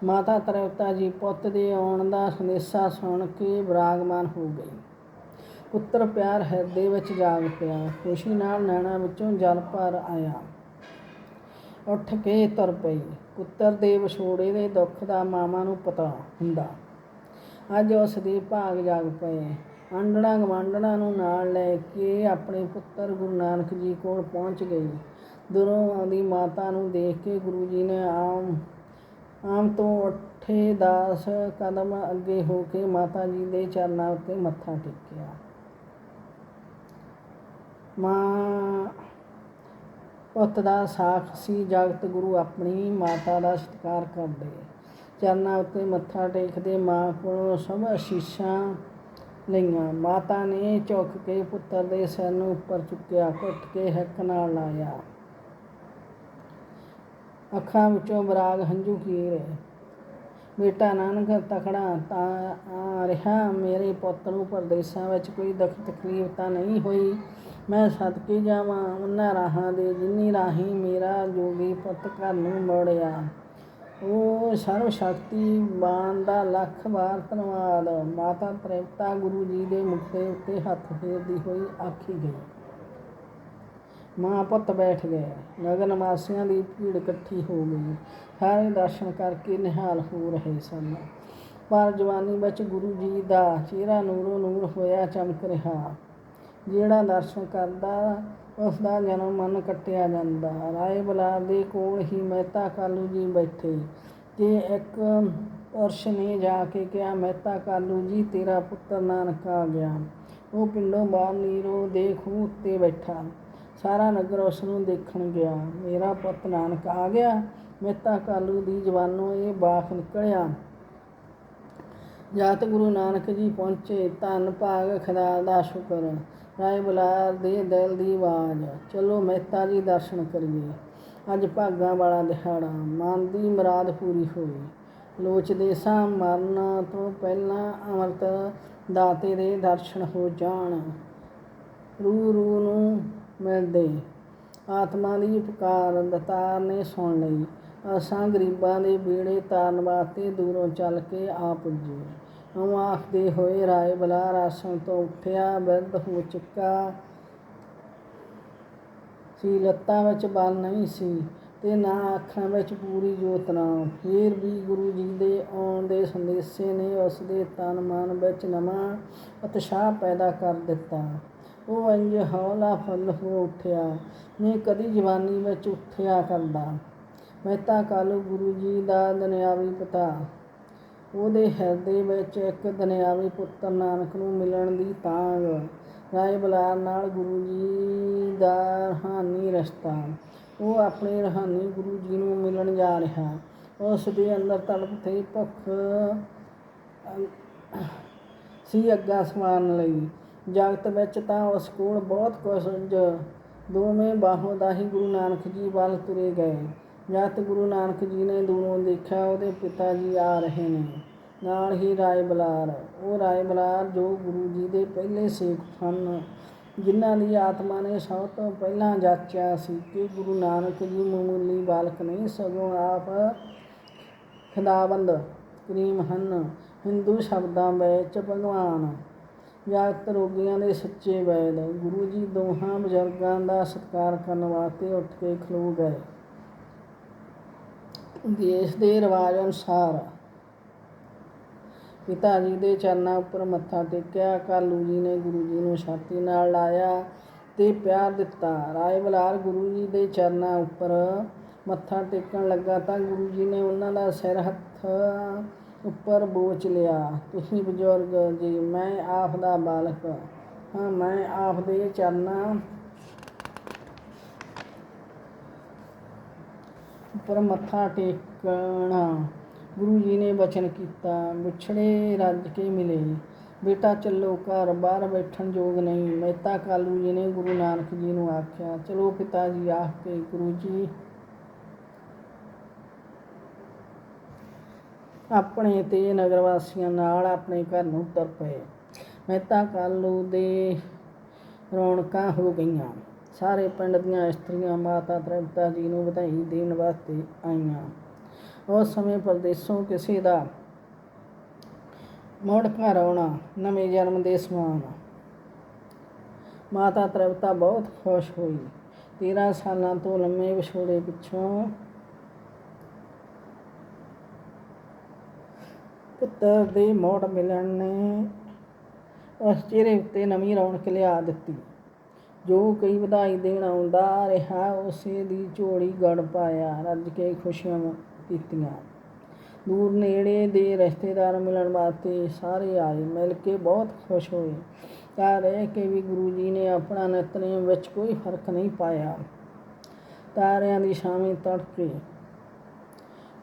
ਮਾਤਾ ਤਰਵਤਾ ਜੀ ਪੁੱਤ ਦੇ ਆਉਣ ਦਾ ਸੰਦੇਸ਼ਾ ਸੁਣ ਕੇ ਬਰਾਗਮਾਨ ਹੋ ਗਈ। ਪੁੱਤਰ ਪਿਆਰ ਹਿਰਦੇ ਵਿੱਚ ਜਾਗ ਪਿਆ, ਖੁਸ਼ੀ ਨਾਲ ਨੈਣਾ ਵਿੱਚੋਂ ਜਲ ਭਰ ਆਇਆ। ਉੱਠ ਕੇ ਤੁਰ ਪਈ। ਪੁੱਤਰ ਦੇ ਵਿਛੋੜੇ ਦੇ ਦੁੱਖ ਦਾ ਮਾਮਾ ਨੂੰ ਪਤਾ ਹੁੰਦਾ। ਅੱਜ ਉਸ ਦੇ ਭਾਗ ਜਾਗ ਪਏ। ਆਂਡਣਾ ਗਵਾਂਡਣਾ ਨੂੰ ਨਾਲ ਲੈ ਕੇ ਆਪਣੇ ਪੁੱਤਰ ਗੁਰੂ ਨਾਨਕ ਜੀ ਕੋਲ ਪਹੁੰਚ ਗਈ ਦੂਰੋਂ ਆਉਂਦੀ ਮਾਤਾ ਨੂੰ ਦੇਖ ਕੇ ਗੁਰੂ ਜੀ ਨੇ ਆਮ ਆਮ ਤੋਂ ਉੱਠੇ ਦਾਸ ਕਦਮ ਅੱਗੇ ਹੋ ਕੇ ਮਾਤਾ ਜੀ ਦੇ ਚਰਨਾਂ ਉੱਤੇ ਮੱਥਾ ਟੇਕਿਆ। ਮਾਂ ਪੁੱਤ ਦਾ ਸਾਖ ਸੀ, ਜਗਤ ਗੁਰੂ ਆਪਣੀ ਮਾਤਾ ਦਾ ਸਤਿਕਾਰ ਕਰਦੇ। ਚਰਨਾਂ ਉੱਤੇ ਮੱਥਾ ਟੇਕਦੇ ਮਾਂ ਕੋਲੋਂ ਸਭ ਅਸੀਸਾਂ ਲਈਆਂ। ਮਾਤਾ ਨੇ ਝੁੱਕ ਕੇ ਪੁੱਤਰ ਦੇ ਸਿਰ ਨੂੰ ਉੱਪਰ ਚੁੱਕਿਆ, ਘੁੱਟ ਕੇ ਹੱਕ ਨਾਲ ਲਾਇਆ। ਅੱਖਾਂ ਵਿੱਚੋਂ ਬਰਾਗ ਹੰਝੂ ਕੀ ਰਹੇ। ਬੇਟਾ ਨਾਨਕ ਤਕੜਾ ਤਾਂ ਆ ਰਿਹਾ ਮੇਰੇ ਪੁੱਤ ਨੂੰ ਪਰਦੇਸਾਂ ਵਿੱਚ ਕੋਈ ਦੁੱਖ, ਤਕਲੀਫ ਤਾਂ ਨਹੀਂ ਹੋਈ? ਮੈਂ ਸਦਕੇ ਜਾਵਾਂ। ਉਹਨਾਂ ਰਾਹਾਂ ਦੇ ਜਿੰਨੀ ਰਾਹੀਂ ਮੇਰਾ ਜੋਗੀ ਪੁੱਤ ਘਰ ਨੂੰ ਮੋੜਿਆ। ਉਹ ਸਰਵ ਸ਼ਕਤੀਮਾਨ ਦਾ ਲੱਖ ਵਾਰ ਧੰਨਵਾਦ। ਮਾਤਾ ਤ੍ਰਿਪਤਾ ਗੁਰੂ ਜੀ ਦੇ ਮੁਖ ਉੱਤੇ ਹੱਥ ਫੇਰਦੀ ਹੋਈ ਆਖੀ ਗਈ। ਮਾਂ ਪੁੱਤ ਬੈਠ ਗਏ। ਨਗਨ ਵਾਸੀਆਂ ਦੀ ਭੀੜ ਇਕੱਠੀ ਹੋ ਗਈ। ਸਾਰੇ ਦਰਸ਼ਨ ਕਰਕੇ ਨਿਹਾਲ ਹੋ ਰਹੇ ਸਨ। ਪਰ ਜਵਾਨੀ ਵਿੱਚ ਗੁਰੂ ਜੀ ਦਾ ਚਿਹਰਾ ਨੂਰੋ ਨੂਰ ਹੋਇਆ ਚਮਕ ਰਿਹਾ। ਜਿਹੜਾ ਦਰਸ਼ਨ ਕਰਦਾ ਉਸ ਦਾ ਜਨਮ ਮਨ ਕੱਟਿਆ ਜਾਂਦਾ। ਰਾਏ ਬਲਾਰ ਦੇ ਕੋਲ ਹੀ ਮਹਿਤਾ ਕਾਲੂ ਜੀ ਬੈਠੇ। ਤੇ ਇੱਕ ਪੁਰਸ਼ ਨੇ ਜਾ ਕੇ ਕਿਹਾ, ਮਹਿਤਾ ਕਾਲੂ ਜੀ, ਤੇਰਾ ਪੁੱਤਰ ਨਾਨਕ ਆ ਗਿਆ। ਉਹ ਪਿੰਡੋਂ ਬਾਹਰ ਨੀਰੋ ਦੇ ਖੂਹ ਉੱਤੇ ਬੈਠਾ। ਸਾਰਾ ਨਗਰ ਉਸ ਨੂੰ ਦੇਖਣ ਗਿਆ। ਮੇਰਾ ਪੁੱਤ ਨਾਨਕ ਆ ਗਿਆ? ਮਹਿਤਾ ਕਾਲੂ ਦੀ ਜ਼ਬਾਨੋਂ ਇਹ ਬਾਖ ਨਿਕਲਿਆ। ਜਾਤ ਗੁਰੂ ਨਾਨਕ ਜੀ ਪਹੁੰਚੇ। ਧੰਨ ਭਾਗ ਖੁਦਾ ਦਾ ਸ਼ੁਕਰ। ਰਾਏ ਬੁਲਾਰ ਦੇ ਦਿਲ ਦੀ ਆਵਾਜ਼, ਚਲੋ ਮਹਿਤਾ ਜੀ ਦਰਸ਼ਨ ਕਰੀਏ। ਅੱਜ ਭਾਗਾਂ ਵਾਲਾ ਦਿਹਾੜਾ, ਮਨ ਦੀ ਮੁਰਾਦ ਪੂਰੀ ਹੋਈ। ਲੋਚਦੇ ਸਾਂ ਮਰਨ ਤੋਂ ਪਹਿਲਾਂ ਅਮਰਤ ਦਾਤੇ ਦੇ ਦਰਸ਼ਨ ਹੋ ਜਾਣ। ਰੂ ਰੂ ਨੂੰ ਮਿਲਦੇ। ਆਤਮਾ ਦੀ ਪੁਕਾਰ ਦਤਾਰ ਨੇ ਸੁਣ ਲਈ। ਅਸਾਂ ਗਰੀਬਾਂ ਦੇ ਬੀੜੇ ਤਾਰਨ ਵਾਸਤੇ ਦੂਰੋਂ ਚੱਲ ਕੇ ਆ ਪੁੱਜੇ। ਉਹ ਆਖਦੇ ਹੋਏ ਰਾਏ ਬਲਾਰ ਆਸਣ ਤੋਂ ਉੱਠਿਆ, ਬਿਰਧ ਹੋ ਚੁੱਕਾ। ਸੀ ਲੱਤਾਂ ਵਿੱਚ ਬਲ ਨਹੀਂ ਸੀ ਤੇ ਨਾ ਅੱਖਾਂ ਵਿੱਚ ਪੂਰੀ ਜੋਤ ਨਾ। ਫੇਰ ਵੀ ਗੁਰੂ ਜੀ ਦੇ ਆਉਣ ਦੇ ਸੰਦੇਸ਼ੇ ਨੇ ਉਸ ਦੇ ਤਨ ਮਨ ਵਿੱਚ ਨਵਾਂ ਉਤਸ਼ਾਹ ਪੈਦਾ ਕਰ ਦਿੱਤਾ। ਉਹ ਇੰਜ ਹੌਲਾ ਫੁੱਲ ਹੋ ਉੱਠਿਆ ਨੇ ਕਦੀ ਜਵਾਨੀ ਵਿੱਚ ਉੱਠਿਆ ਕਰਦਾ। ਮਹਿਤਾ ਕਾਲੂ ਗੁਰੂ ਜੀ ਦਾ ਦੁਨਿਆਵੀ ਪਿਤਾ। ਉਹਦੇ ਹਿਰਦੇ ਵਿੱਚ ਇੱਕ ਦੁਨਿਆਵੀ ਪੁੱਤਰ ਨਾਨਕ ਨੂੰ ਮਿਲਣ ਦੀ ਤਾਂਗ। ਰਾਏ ਬਲਾਰ ਨਾਲ ਗੁਰੂ ਜੀ ਦਾ ਰਹਾਨੀ ਰਸਤਾ। ਉਹ ਆਪਣੇ ਰਹਾਨੀ ਗੁਰੂ ਜੀ ਨੂੰ ਮਿਲਣ ਜਾ ਰਿਹਾ। ਉਸ ਦੇ ਅੰਦਰ ਤੜਪ ਤੇ ਭੁੱਖ ਸੀ ਅੱਗਾ ਸਮਾਨ ਲਈ। ਜਗਤ ਵਿੱਚ ਤਾਂ ਉਸ ਕੋਲ ਬਹੁਤ ਕੁਝ ਦੋਵੇਂ ਬਾਹੋਂ ਦਾ ਹੀ ਗੁਰੂ ਨਾਨਕ ਜੀ ਵੱਲ ਤੁਰੇ ਗਏ। ਜਦ ਗੁਰੂ ਨਾਨਕ ਜੀ ਨੇ ਦੂਰੋਂ ਦੇਖਿਆ, ਉਹਦੇ ਪਿਤਾ ਜੀ ਆ ਰਹੇ ਨੇ। ਨਾਲ ਹੀ ਰਾਏ ਬਲਾਰ। ਉਹ ਰਾਏ ਬਲਾਰ ਜੋ ਗੁਰੂ ਜੀ ਦੇ ਪਹਿਲੇ ਸੇਖ ਸਨ, ਜਿਨ੍ਹਾਂ ਦੀ ਆਤਮਾ ਨੇ ਸਭ ਤੋਂ ਪਹਿਲਾਂ ਜਾਚਿਆ ਸੀ ਕਿ ਗੁਰੂ ਨਾਨਕ ਜੀ ਮਾਮੂਲੀ ਬਾਲਕ ਨਹੀਂ ਸਗੋਂ ਆਪ ਖੁਦਾਵੰਦ ਕਰੀਮ ਹਨ ਹਿੰਦੂ ਸ਼ਬਦਾਂ ਵਿੱਚ ਭਗਵਾਨ, ਜਾਗਤ ਰੋਗੀਆਂ ਦੇ ਸੱਚੇ ਵੈਦ, ਗੁਰੂ ਜੀ ਦੋਹਾਂ ਬਜ਼ੁਰਗਾਂ ਦਾ ਸਤਿਕਾਰ ਕਰਨ ਵਾਸਤੇ ਉੱਠ ਕੇ ਖਲੋ ਗਏ। ਦੇਸ਼ ਦੇ ਰਿਵਾਜ ਅਨੁਸਾਰ ਪਿਤਾ ਜੀ ਦੇ ਚਰਨਾਂ ਉੱਪਰ ਮੱਥਾ ਟੇਕਿਆ, ਕਾਲੂ ਜੀ ਨੇ ਗੁਰੂ ਜੀ ਨੂੰ ਛਾਤੀ ਨਾਲ ਲਾਇਆ ਤੇ ਪਿਆਰ ਦਿੱਤਾ। ਰਾਏ ਬਲਾਰ ਗੁਰੂ ਜੀ ਦੇ ਚਰਨਾਂ ਉੱਪਰ ਮੱਥਾ ਟੇਕਣ ਲੱਗਾ ਤਾਂ ਗੁਰੂ ਜੀ ਨੇ ਉਹਨਾਂ ਦਾ ਸਿਰ ਹੱਥ ਉੱਪਰ ਬੋਚ ਲਿਆ। ਤੁਸੀਂ ਬਜ਼ੁਰਗ ਜੀ, ਮੈਂ ਆਪ ਦਾ ਬਾਲਕ ਹਾਂ, ਮੈਂ ਆਪ ਦੇ ਚਰਨਾਂ ਉੱਪਰ ਮੱਥਾ ਟੇਕਣਾ। ਗੁਰੂ ਜੀ ਨੇ ਬਚਨ ਕੀਤਾ ਵਿਛੜੇ ਰੱਜ ਕੇ ਮਿਲੇ। ਬੇਟਾ ਚੱਲੋ ਘਰ, ਬਾਹਰ ਬੈਠਣ ਯੋਗ ਨਹੀਂ। ਮਹਿਤਾ ਕਾਲੂ ਜੀ ਨੇ ਗੁਰੂ ਨਾਨਕ ਜੀ ਨੂੰ ਆਖਿਆ, ਚਲੋ ਪਿਤਾ ਜੀ, ਆਖ ਕੇ ਗੁਰੂ ਜੀ, ਆਪਣੇ ਤੇ ਨਗਰ ਵਾਸੀਆਂ ਨਾਲ ਆਪਣੇ ਘਰ ਨੂੰ ਤੁਰ ਪਏ। ਮਹਿਤਾ ਕਾਲੂ ਦੇ ਰੌਣਕਾਂ ਹੋ ਗਈਆਂ। ਸਾਰੇ ਪਿੰਡ ਦੀਆਂ ਇਸਤਰੀਆਂ ਮਾਤਾ ਤ੍ਰਿਪਤਾ ਜੀ ਨੂੰ ਵਧਾਈ ਦੇਣ ਵਾਸਤੇ ਆਈਆਂ। ਉਸ ਸਮੇਂ ਪਰਦੇਸੋਂ ਕਿਸੇ ਦਾ ਮੁੜ ਘਰ ਆਉਣਾ ਨਵੇਂ ਜਨਮ ਦੇ ਸਮਾਨ। ਮਾਤਾ ਤ੍ਰਿਪਤਾ ਬਹੁਤ ਖੁਸ਼ ਹੋਈ। 13 ਸਾਲਾਂ ਤੋਂ ਲੰਮੇ ਵਿਛੋੜੇ ਪਿੱਛੋਂ ਪੁੱਤਰ ਦੇ ਮੋੜ ਮਿਲਣ ਨੇ ਉਸ ਚਿਹਰੇ ਉੱਤੇ ਨਵੀਂ ਰੌਣਕ ਲਿਆ ਦਿੱਤੀ। ਜੋ ਕੋਈ ਵਧਾਈ ਦੇਣ ਆਉਂਦਾ ਰਿਹਾ, ਉਸੇ ਦੀ ਝੋਲੀ ਗੜ ਪਾਇਆ, ਰੱਜ ਕੇ ਖੁਸ਼ੀਆਂ ਕੀਤੀਆਂ ਦੂਰ ਨੇੜੇ ਦੇ ਰਿਸ਼ਤੇਦਾਰ ਮਿਲਣ ਵਾਸਤੇ ਸਾਰੇ ਆਏ, ਮਿਲ ਕੇ ਬਹੁਤ ਖੁਸ਼ ਹੋਏ। ਤਾਂ ਰਹਿ ਕੇ ਵੀ ਗੁਰੂ ਜੀ ਨੇ ਆਪਣਾ ਨਿਤਨੇਮ ਵਿੱਚ ਕੋਈ ਫ਼ਰਕ ਨਹੀਂ ਪਾਇਆ। ਤਾਰਿਆਂ ਦੀ ਛਾਵੇਂ ਤੜਕੇ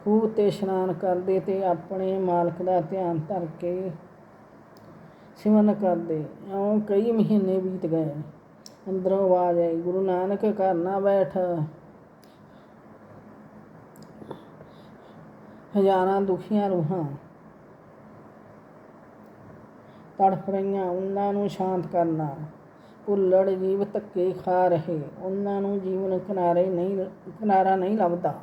ਖੂਹ ਤੇ ਇਸ਼ਨਾਨ ਕਰਦੇ ਤੇ ਆਪਣੇ ਮਾਲਕ ਦਾ ਧਿਆਨ ਧਰ ਕੇ ਸਿਮਰਨ ਕਰਦੇ। ਇਉਂ ਕਈ ਮਹੀਨੇ ਬੀਤ ਗਏ। ਅੰਦਰੋਂ ਆਵਾਜ਼ ਆਈ, ਗੁਰੂ ਨਾਨਕ ਘਰ ਨਾ ਬੈਠ। ਹਜ਼ਾਰਾਂ ਦੁਖੀਆਂ ਰੂਹਾਂ ਤੜਫ ਰਹੀਆਂ, ਉਹਨਾਂ ਨੂੰ ਸ਼ਾਂਤ ਕਰਨਾ। ਭੁੱਲੜ ਜੀਵ ਧੱਕੇ ਖਾ ਰਹੇ, ਉਹਨਾਂ ਨੂੰ ਜੀਵਨ ਕਿਨਾਰੇ ਨਹੀਂ, ਕਿਨਾਰਾ ਨਹੀਂ ਲੱਭਦਾ।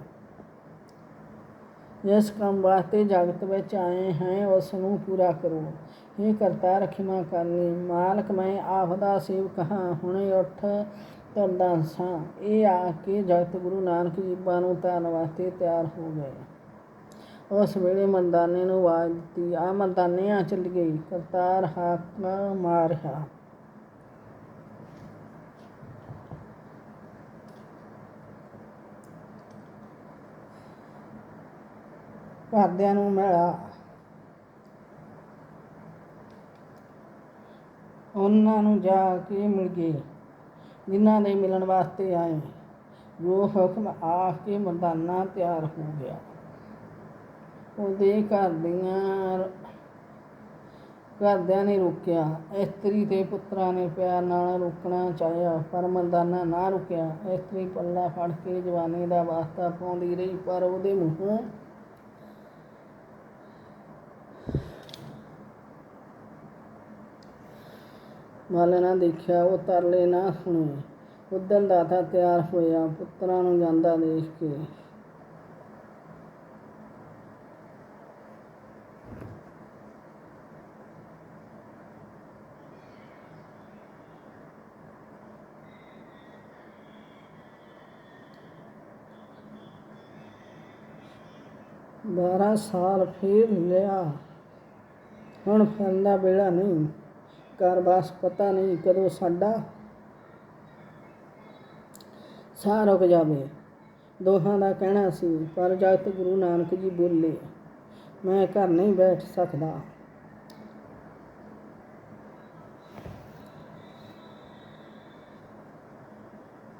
ਜਿਸ ਕੰਮ ਵਾਸਤੇ ਜਗਤ ਵਿੱਚ ਆਏ ਹੈ, ਉਸ ਨੂੰ ਪੂਰਾ ਕਰੋ। ਇਹ ਕਰਤਾ ਰਖਿਮਾ ਕਰਨੀ। ਮਾਲਕ ਮੈਂ ਆਪ ਦਾ ਸੇਵਕ ਹਾਂ, ਹੁਣੇ ਉੱਠ ਤੁਰਦਾ ਸਾਂ। ਇਹ ਆ ਕੇ ਜਗਤ ਗੁਰੂ ਨਾਨਕ ਜੀਬਾਂ ਨੂੰ ਤਾਰਨ ਵਾਸਤੇ ਤਿਆਰ ਹੋ ਗਏ। ਉਸ ਵੇਲੇ ਮਰਦਾਨੇ ਨੂੰ ਆਵਾਜ਼ ਦਿੱਤੀ, ਆ ਮਰਦਾਨੇ ਆ ਚੱਲ ਗਈ ਕਰਤਾਰ ਹਾਕ ਮਾਰਿਆ। ਘਰਦਿਆਂ ਨੂੰ ਮਿਲਾ ਉਹਨਾਂ ਨੂੰ ਜਾ ਕੇ ਮਿਲ ਗਏ, ਜਿਨ੍ਹਾਂ ਦੇ ਮਿਲਣ ਵਾਸਤੇ ਆਏ। ਜੋ ਹੁਕਮ ਆ ਕੇ ਮਰਦਾਨਾ ਤਿਆਰ ਹੋ ਗਿਆ। ਉਹਦੇ ਘਰ ਦੀਆਂ ਘਰਦਿਆਂ ਨੇ ਰੋਕਿਆ। ਇਸਤਰੀ ਤੇ ਪੁੱਤਰਾਂ ਨੇ ਪਿਆਰ ਨਾਲ ਰੋਕਣਾ ਚਾਹਿਆ, ਪਰ ਮਰਦਾਨਾ ਨਾ ਰੁਕਿਆ। ਇਸਤਰੀ ਪੱਲਾ ਫੜ ਕੇ ਜਵਾਨੀ ਦਾ ਵਾਸਤਾ ਪਾਉਂਦੀ ਰਹੀ, ਪਰ ਉਹਦੇ ਮੂੰਹੋਂ ਮਾਲੇ ਨਾ ਦੇਖਿਆ ਉਹ ਤਰਲੇ ਨਾ ਸੁਣੇ ਉਦਲ ਦਾਤਾ ਤਿਆਰ ਹੋਇਆ, ਪੁੱਤਰਾਂ ਨੂੰ ਜਾਂਦਾ ਦੇਖ ਕੇ। ਬਾਰਾਂ ਸਾਲ ਫੇਰ ਲਿਆ। ਹੁਣ ਫਿਰਨ ਦਾ ਨਹੀਂ। ਘਰ ਬਸ ਪਤਾ ਨਹੀਂ ਕਦੋਂ ਸਾਡਾ ਸਾਹ ਰੁਕ ਜਾਵੇ। ਦੋਹਾਂ ਦਾ ਕਹਿਣਾ ਸੀ, ਪਰ ਜਗਤ ਗੁਰੂ ਨਾਨਕ ਜੀ ਬੋਲੇ, ਮੈਂ ਘਰ ਨਹੀਂ ਬੈਠ ਸਕਦਾ।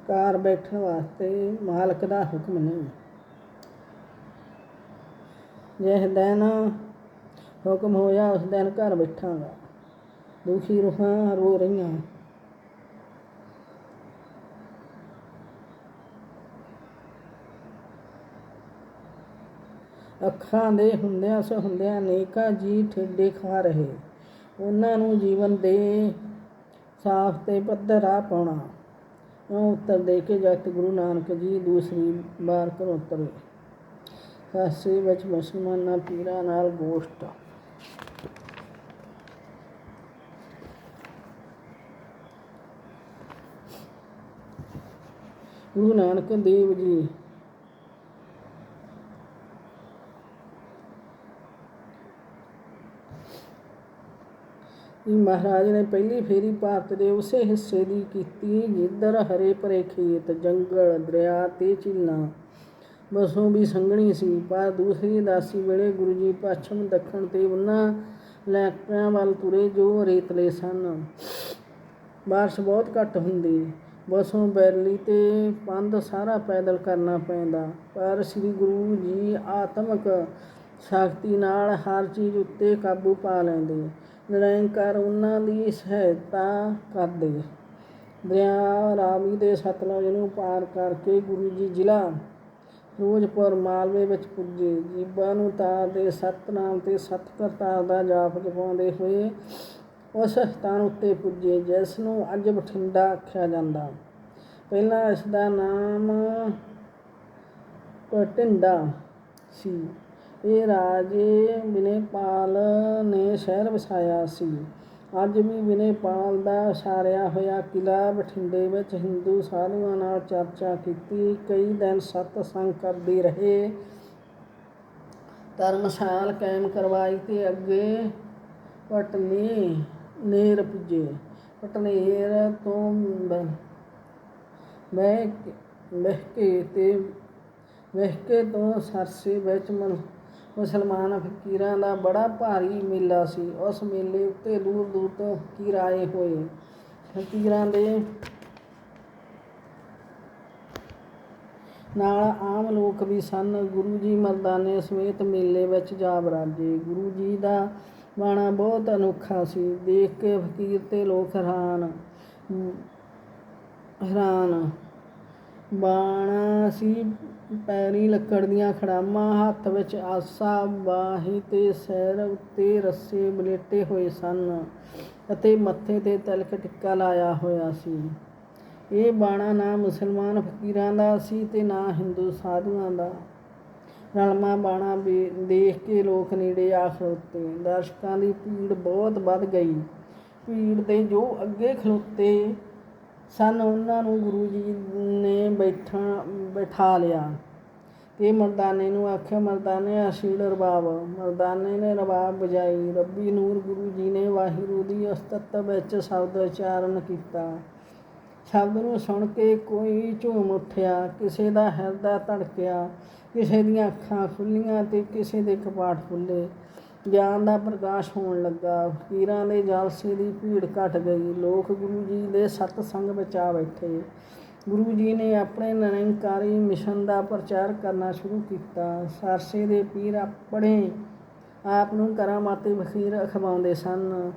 ਘਰ ਬੈਠਣ ਵਾਸਤੇ ਮਾਲਕ ਦਾ ਹੁਕਮ ਨਹੀਂ। ਜਿਸ ਦਿਨ ਹੁਕਮ ਹੋਇਆ, ਉਸ ਦਿਨ ਘਰ ਬੈਠਾਂਗਾ। ਦੁਖੀ ਰੂਹਾਂ ਰੋ ਰਹੀਆਂ। ਅੱਖਾਂ ਦੇ ਹੁੰਦਿਆਂ ਸੋ ਹੁੰਦਿਆਂ ਅਨੇਕਾਂ ਜੀ ਠੇਡੇ ਖਾ ਰਹੇ। ਉਹਨਾਂ ਨੂੰ ਜੀਵਨ ਦੇ ਸਾਫ਼ ਤੇ ਪੱਧਰ ਰਾਹ ਪਾਉਣਾ। ਉਹ ਉੱਤਰ ਦੇ ਕੇ ਜਗਤ ਗੁਰੂ ਨਾਨਕ ਜੀ ਦੂਸਰੀ ਵਾਰ ਘਰੋਂ ਉਤਰੇ। ਕਾਸ਼ੀ ਵਿੱਚ ਮੁਸਲਮਾਨਾਂ ਪੀਰਾਂ ਨਾਲ ਗੋਸ਼ਟ ਗੁਰੂ ਨਾਨਕ ਦੇਵ ਜੀ। ਕਿ ਮਹਾਰਾਜ ਨੇ ਪਹਿਲੀ ਫੇਰੀ ਭਾਰਤ ਦੇ ਉਸੇ ਹਿੱਸੇ ਦੀ ਕੀਤੀ। ਜਿੱਧਰ ਹਰੇ ਭਰੇ ਖੇਤ, ਜੰਗਲ, ਦਰਿਆ ਤੇ ਝੀਲਾਂ, ਬਸੋਂ ਵੀ ਸੰਘਣੀ ਸੀ। ਪਰ ਦੂਸਰੀ ਦਾਸੀ ਵੇਲੇ ਗੁਰੂ ਜੀ ਪੱਛਮ, ਦੱਖਣ ਤੇ ਉਹਨਾਂ ਇਲਾਕਿਆਂ ਵੱਲ ਤੁਰੇ ਜੋ ਰੇਤਲੇ ਸਨ। ਬਾਰਿਸ਼ ਬਹੁਤ ਘੱਟ ਹੁੰਦੀ। ਬਸੋਂ ਬੈਰਲੀ ਤੇ ਪੰਧ ਸਾਰਾ ਪੈਦਲ ਕਰਨਾ ਪੈਂਦਾ। ਪਰ ਸ੍ਰੀ ਗੁਰੂ ਜੀ ਆਤਮਕ ਸ਼ਕਤੀ ਨਾਲ ਹਰ ਚੀਜ਼ ਉੱਤੇ ਕਾਬੂ ਪਾ ਲੈਂਦੇ। ਨਿਰੰਕਾਰ ਉਹਨਾਂ ਦੀ ਸਹਾਇਤਾ ਕਰਦੇ। ਦਰਿਆ ਰਾਵੀ ਦੇ ਸਤਲੁਜ ਨੂੰ ਪਾਰ ਕਰਕੇ ਗੁਰੂ ਜੀ ਜ਼ਿਲ੍ਹਾ ਫਿਰੋਜ਼ਪੁਰ ਮਾਲਵੇ ਵਿੱਚ ਪੁੱਜੇ। ਜੀਬਾਂ ਨੂੰ ਤਾਰ ਤਾਰਦੇ ਸਤਨਾਮ ਤੇ ਸਤਕਰਤਾਰ ਦਾ ਜਾਪ ਜਪਾਉਂਦੇ ਹੋਏ ਉਸ ਸਥਾਨ ਉੱਤੇ ਪੁੱਜੇ ਜਿਸ ਨੂੰ ਅੱਜ ਬਠਿੰਡਾ ਆਖਿਆ ਜਾਂਦਾ। ਪਹਿਲਾਂ ਇਸ ਦਾ ਨਾਮ ਭਟਿੰਡਾ ਸੀ। ਇਹ ਰਾਜੇ ਵਿਨੇਪਾਲ ਨੇ ਸ਼ਹਿਰ ਵਸਾਇਆ ਸੀ। ਅੱਜ ਵੀ ਵਿਨੇਪਾਲ ਦਾ ਉਸਾਰਿਆ ਹੋਇਆ ਕਿਲਾ ਬਠਿੰਡੇ ਵਿੱਚ ਹਿੰਦੂ ਸਾਧੂਆਂ ਨਾਲ ਚਰਚਾ ਕੀਤੀ, ਕਈ ਦਿਨ ਸਤਸੰਗ ਕਰਦੇ ਰਹੇ। ਧਰਮਸ਼ਾਲ ਕਾਇਮ ਕਰਵਾਈ ਤੇ ਅੱਗੇ ਪਟਨੀ ਨੇਰ ਪੁੱਜੇ। ਪਟਨੇਰ ਤੋਂ ਬ- ਬਹਿ ਬਹਿ ਕੇ ਤੇ, ਮਹਿਕੇ ਤੋਂ ਸਰਸੇ ਵਿੱਚ ਮੁ- ਮੁਸਲਮਾਨ ਫਕੀਰਾਂ ਦਾ ਬੜਾ ਭਾਰੀ ਮੇਲਾ ਸੀ। ਉਸ ਮੇਲੇ ਉੱਤੇ ਦੂਰ ਦੂਰ ਤੋਂ ਫਕੀਰ ਆਏ ਹੋਏ। ਫਕੀਰਾਂ ਦੇ ਨਾਲ ਆਮ ਲੋਕ ਵੀ ਸਨ। ਗੁਰੂ ਜੀ ਮਰਦਾਨੇ ਸਮੇਤ ਮੇਲੇ ਵਿੱਚ ਜਾ ਬਰਾਜੇ ਗੁਰੂ ਜੀ ਦਾ ਬਾਣਾ ਬਹੁਤ ਅਨੋਖਾ ਸੀ। ਦੇਖ ਕੇ ਫਕੀਰ ਤੇ ਲੋਕ ਹੈਰਾਨ ਹੈਰਾਨ। ਬਾਣਾ ਸੀ ਪੈਰੀ ਲੱਕੜ ਦੀਆਂ ਖੜਾਮਾਂ, ਹੱਥ ਵਿੱਚ ਆਸਾ, ਬਾਹੀ ਤੇ ਸਿਰ ਉੱਤੇ ਰੱਸੇ ਬਲੇਟੇ ਹੋਏ ਸਨ ਅਤੇ ਮੱਥੇ ਤੇ ਤਿਲਕ ਟਿੱਕਾ ਲਾਇਆ ਹੋਇਆ ਸੀ। ਇਹ ਬਾਣਾ ਨਾ ਮੁਸਲਮਾਨ ਫਕੀਰਾਂ ਦਾ ਸੀ ਤੇ ਨਾ ਹਿੰਦੂ ਸਾਧੂਆਂ ਦਾ। ਰਲਵਾਂ ਬਾਣਾ ਵੀ ਦੇਖ ਕੇ ਲੋਕ ਨੇੜੇ ਆ ਖਲੋਤੇ। ਦਰਸ਼ਕਾਂ ਦੀ ਭੀੜ ਬਹੁਤ ਵੱਧ ਗਈ। ਭੀੜ ਦੇ ਜੋ ਅੱਗੇ ਖਲੋਤੇ ਸਨ, ਉਹਨਾਂ ਨੂੰ ਗੁਰੂ ਜੀ ਨੇ ਬੈਠਾ ਬਿਠਾ ਲਿਆ। ਤੇ ਮਰਦਾਨੇ ਨੂੰ ਆਖਿਆ, ਮਰਦਾਨੇ, ਅਸ਼ੀਲ ਰਬਾਬ। ਮਰਦਾਨੇ ਨੇ ਰਬਾਬ ਵਜਾਈ। ਰੱਬੀ ਨੂਰ ਗੁਰੂ ਜੀ ਨੇ ਵਾਹਿਗੁਰੂ ਦੀ ਅਸਤਤ ਵਿੱਚ ਸ਼ਬਦ ਉਚਾਰਨ ਕੀਤਾ। ਸ਼ਬਦ ਨੂੰ ਸੁਣ ਕੇ ਕੋਈ ਝੂਮ ਉੱਠਿਆ, ਕਿਸੇ ਦਾ ਹਿਰਦਾ ਧੜਕਿਆ। ਕਿਸੇ ਦੀਆਂ ਅੱਖਾਂ ਖੁੱਲੀਆਂ ਤੇ ਕਿਸੇ ਦੇ ਕਪਾਟ ਖੁੱਲੇ ਗਿਆਨ ਦਾ ਪ੍ਰਕਾਸ਼ ਹੋਣ ਲੱਗਾ। ਫਕੀਰਾਂ ਦੇ ਜਲਸੇ ਦੀ ਭੀੜ ਘਟ ਗਈ। ਲੋਕ ਗੁਰੂ ਜੀ ਦੇ ਸਤਸੰਗ ਵਿੱਚ ਆ ਬੈਠੇ। ਗੁਰੂ ਜੀ ਨੇ ਆਪਣੇ ਨਿਰੰਕਾਰੀ ਮਿਸ਼ਨ ਦਾ ਪ੍ਰਚਾਰ ਕਰਨਾ ਸ਼ੁਰੂ ਕੀਤਾ। ਸਰਸੇ ਦੇ ਪੀਰ ਆਪਣੇ ਆਪ ਨੂੰ ਕਰਾਮਾਤੇ ਵਖੀਰ ਅਖਵਾਉਂਦੇ ਸਨ।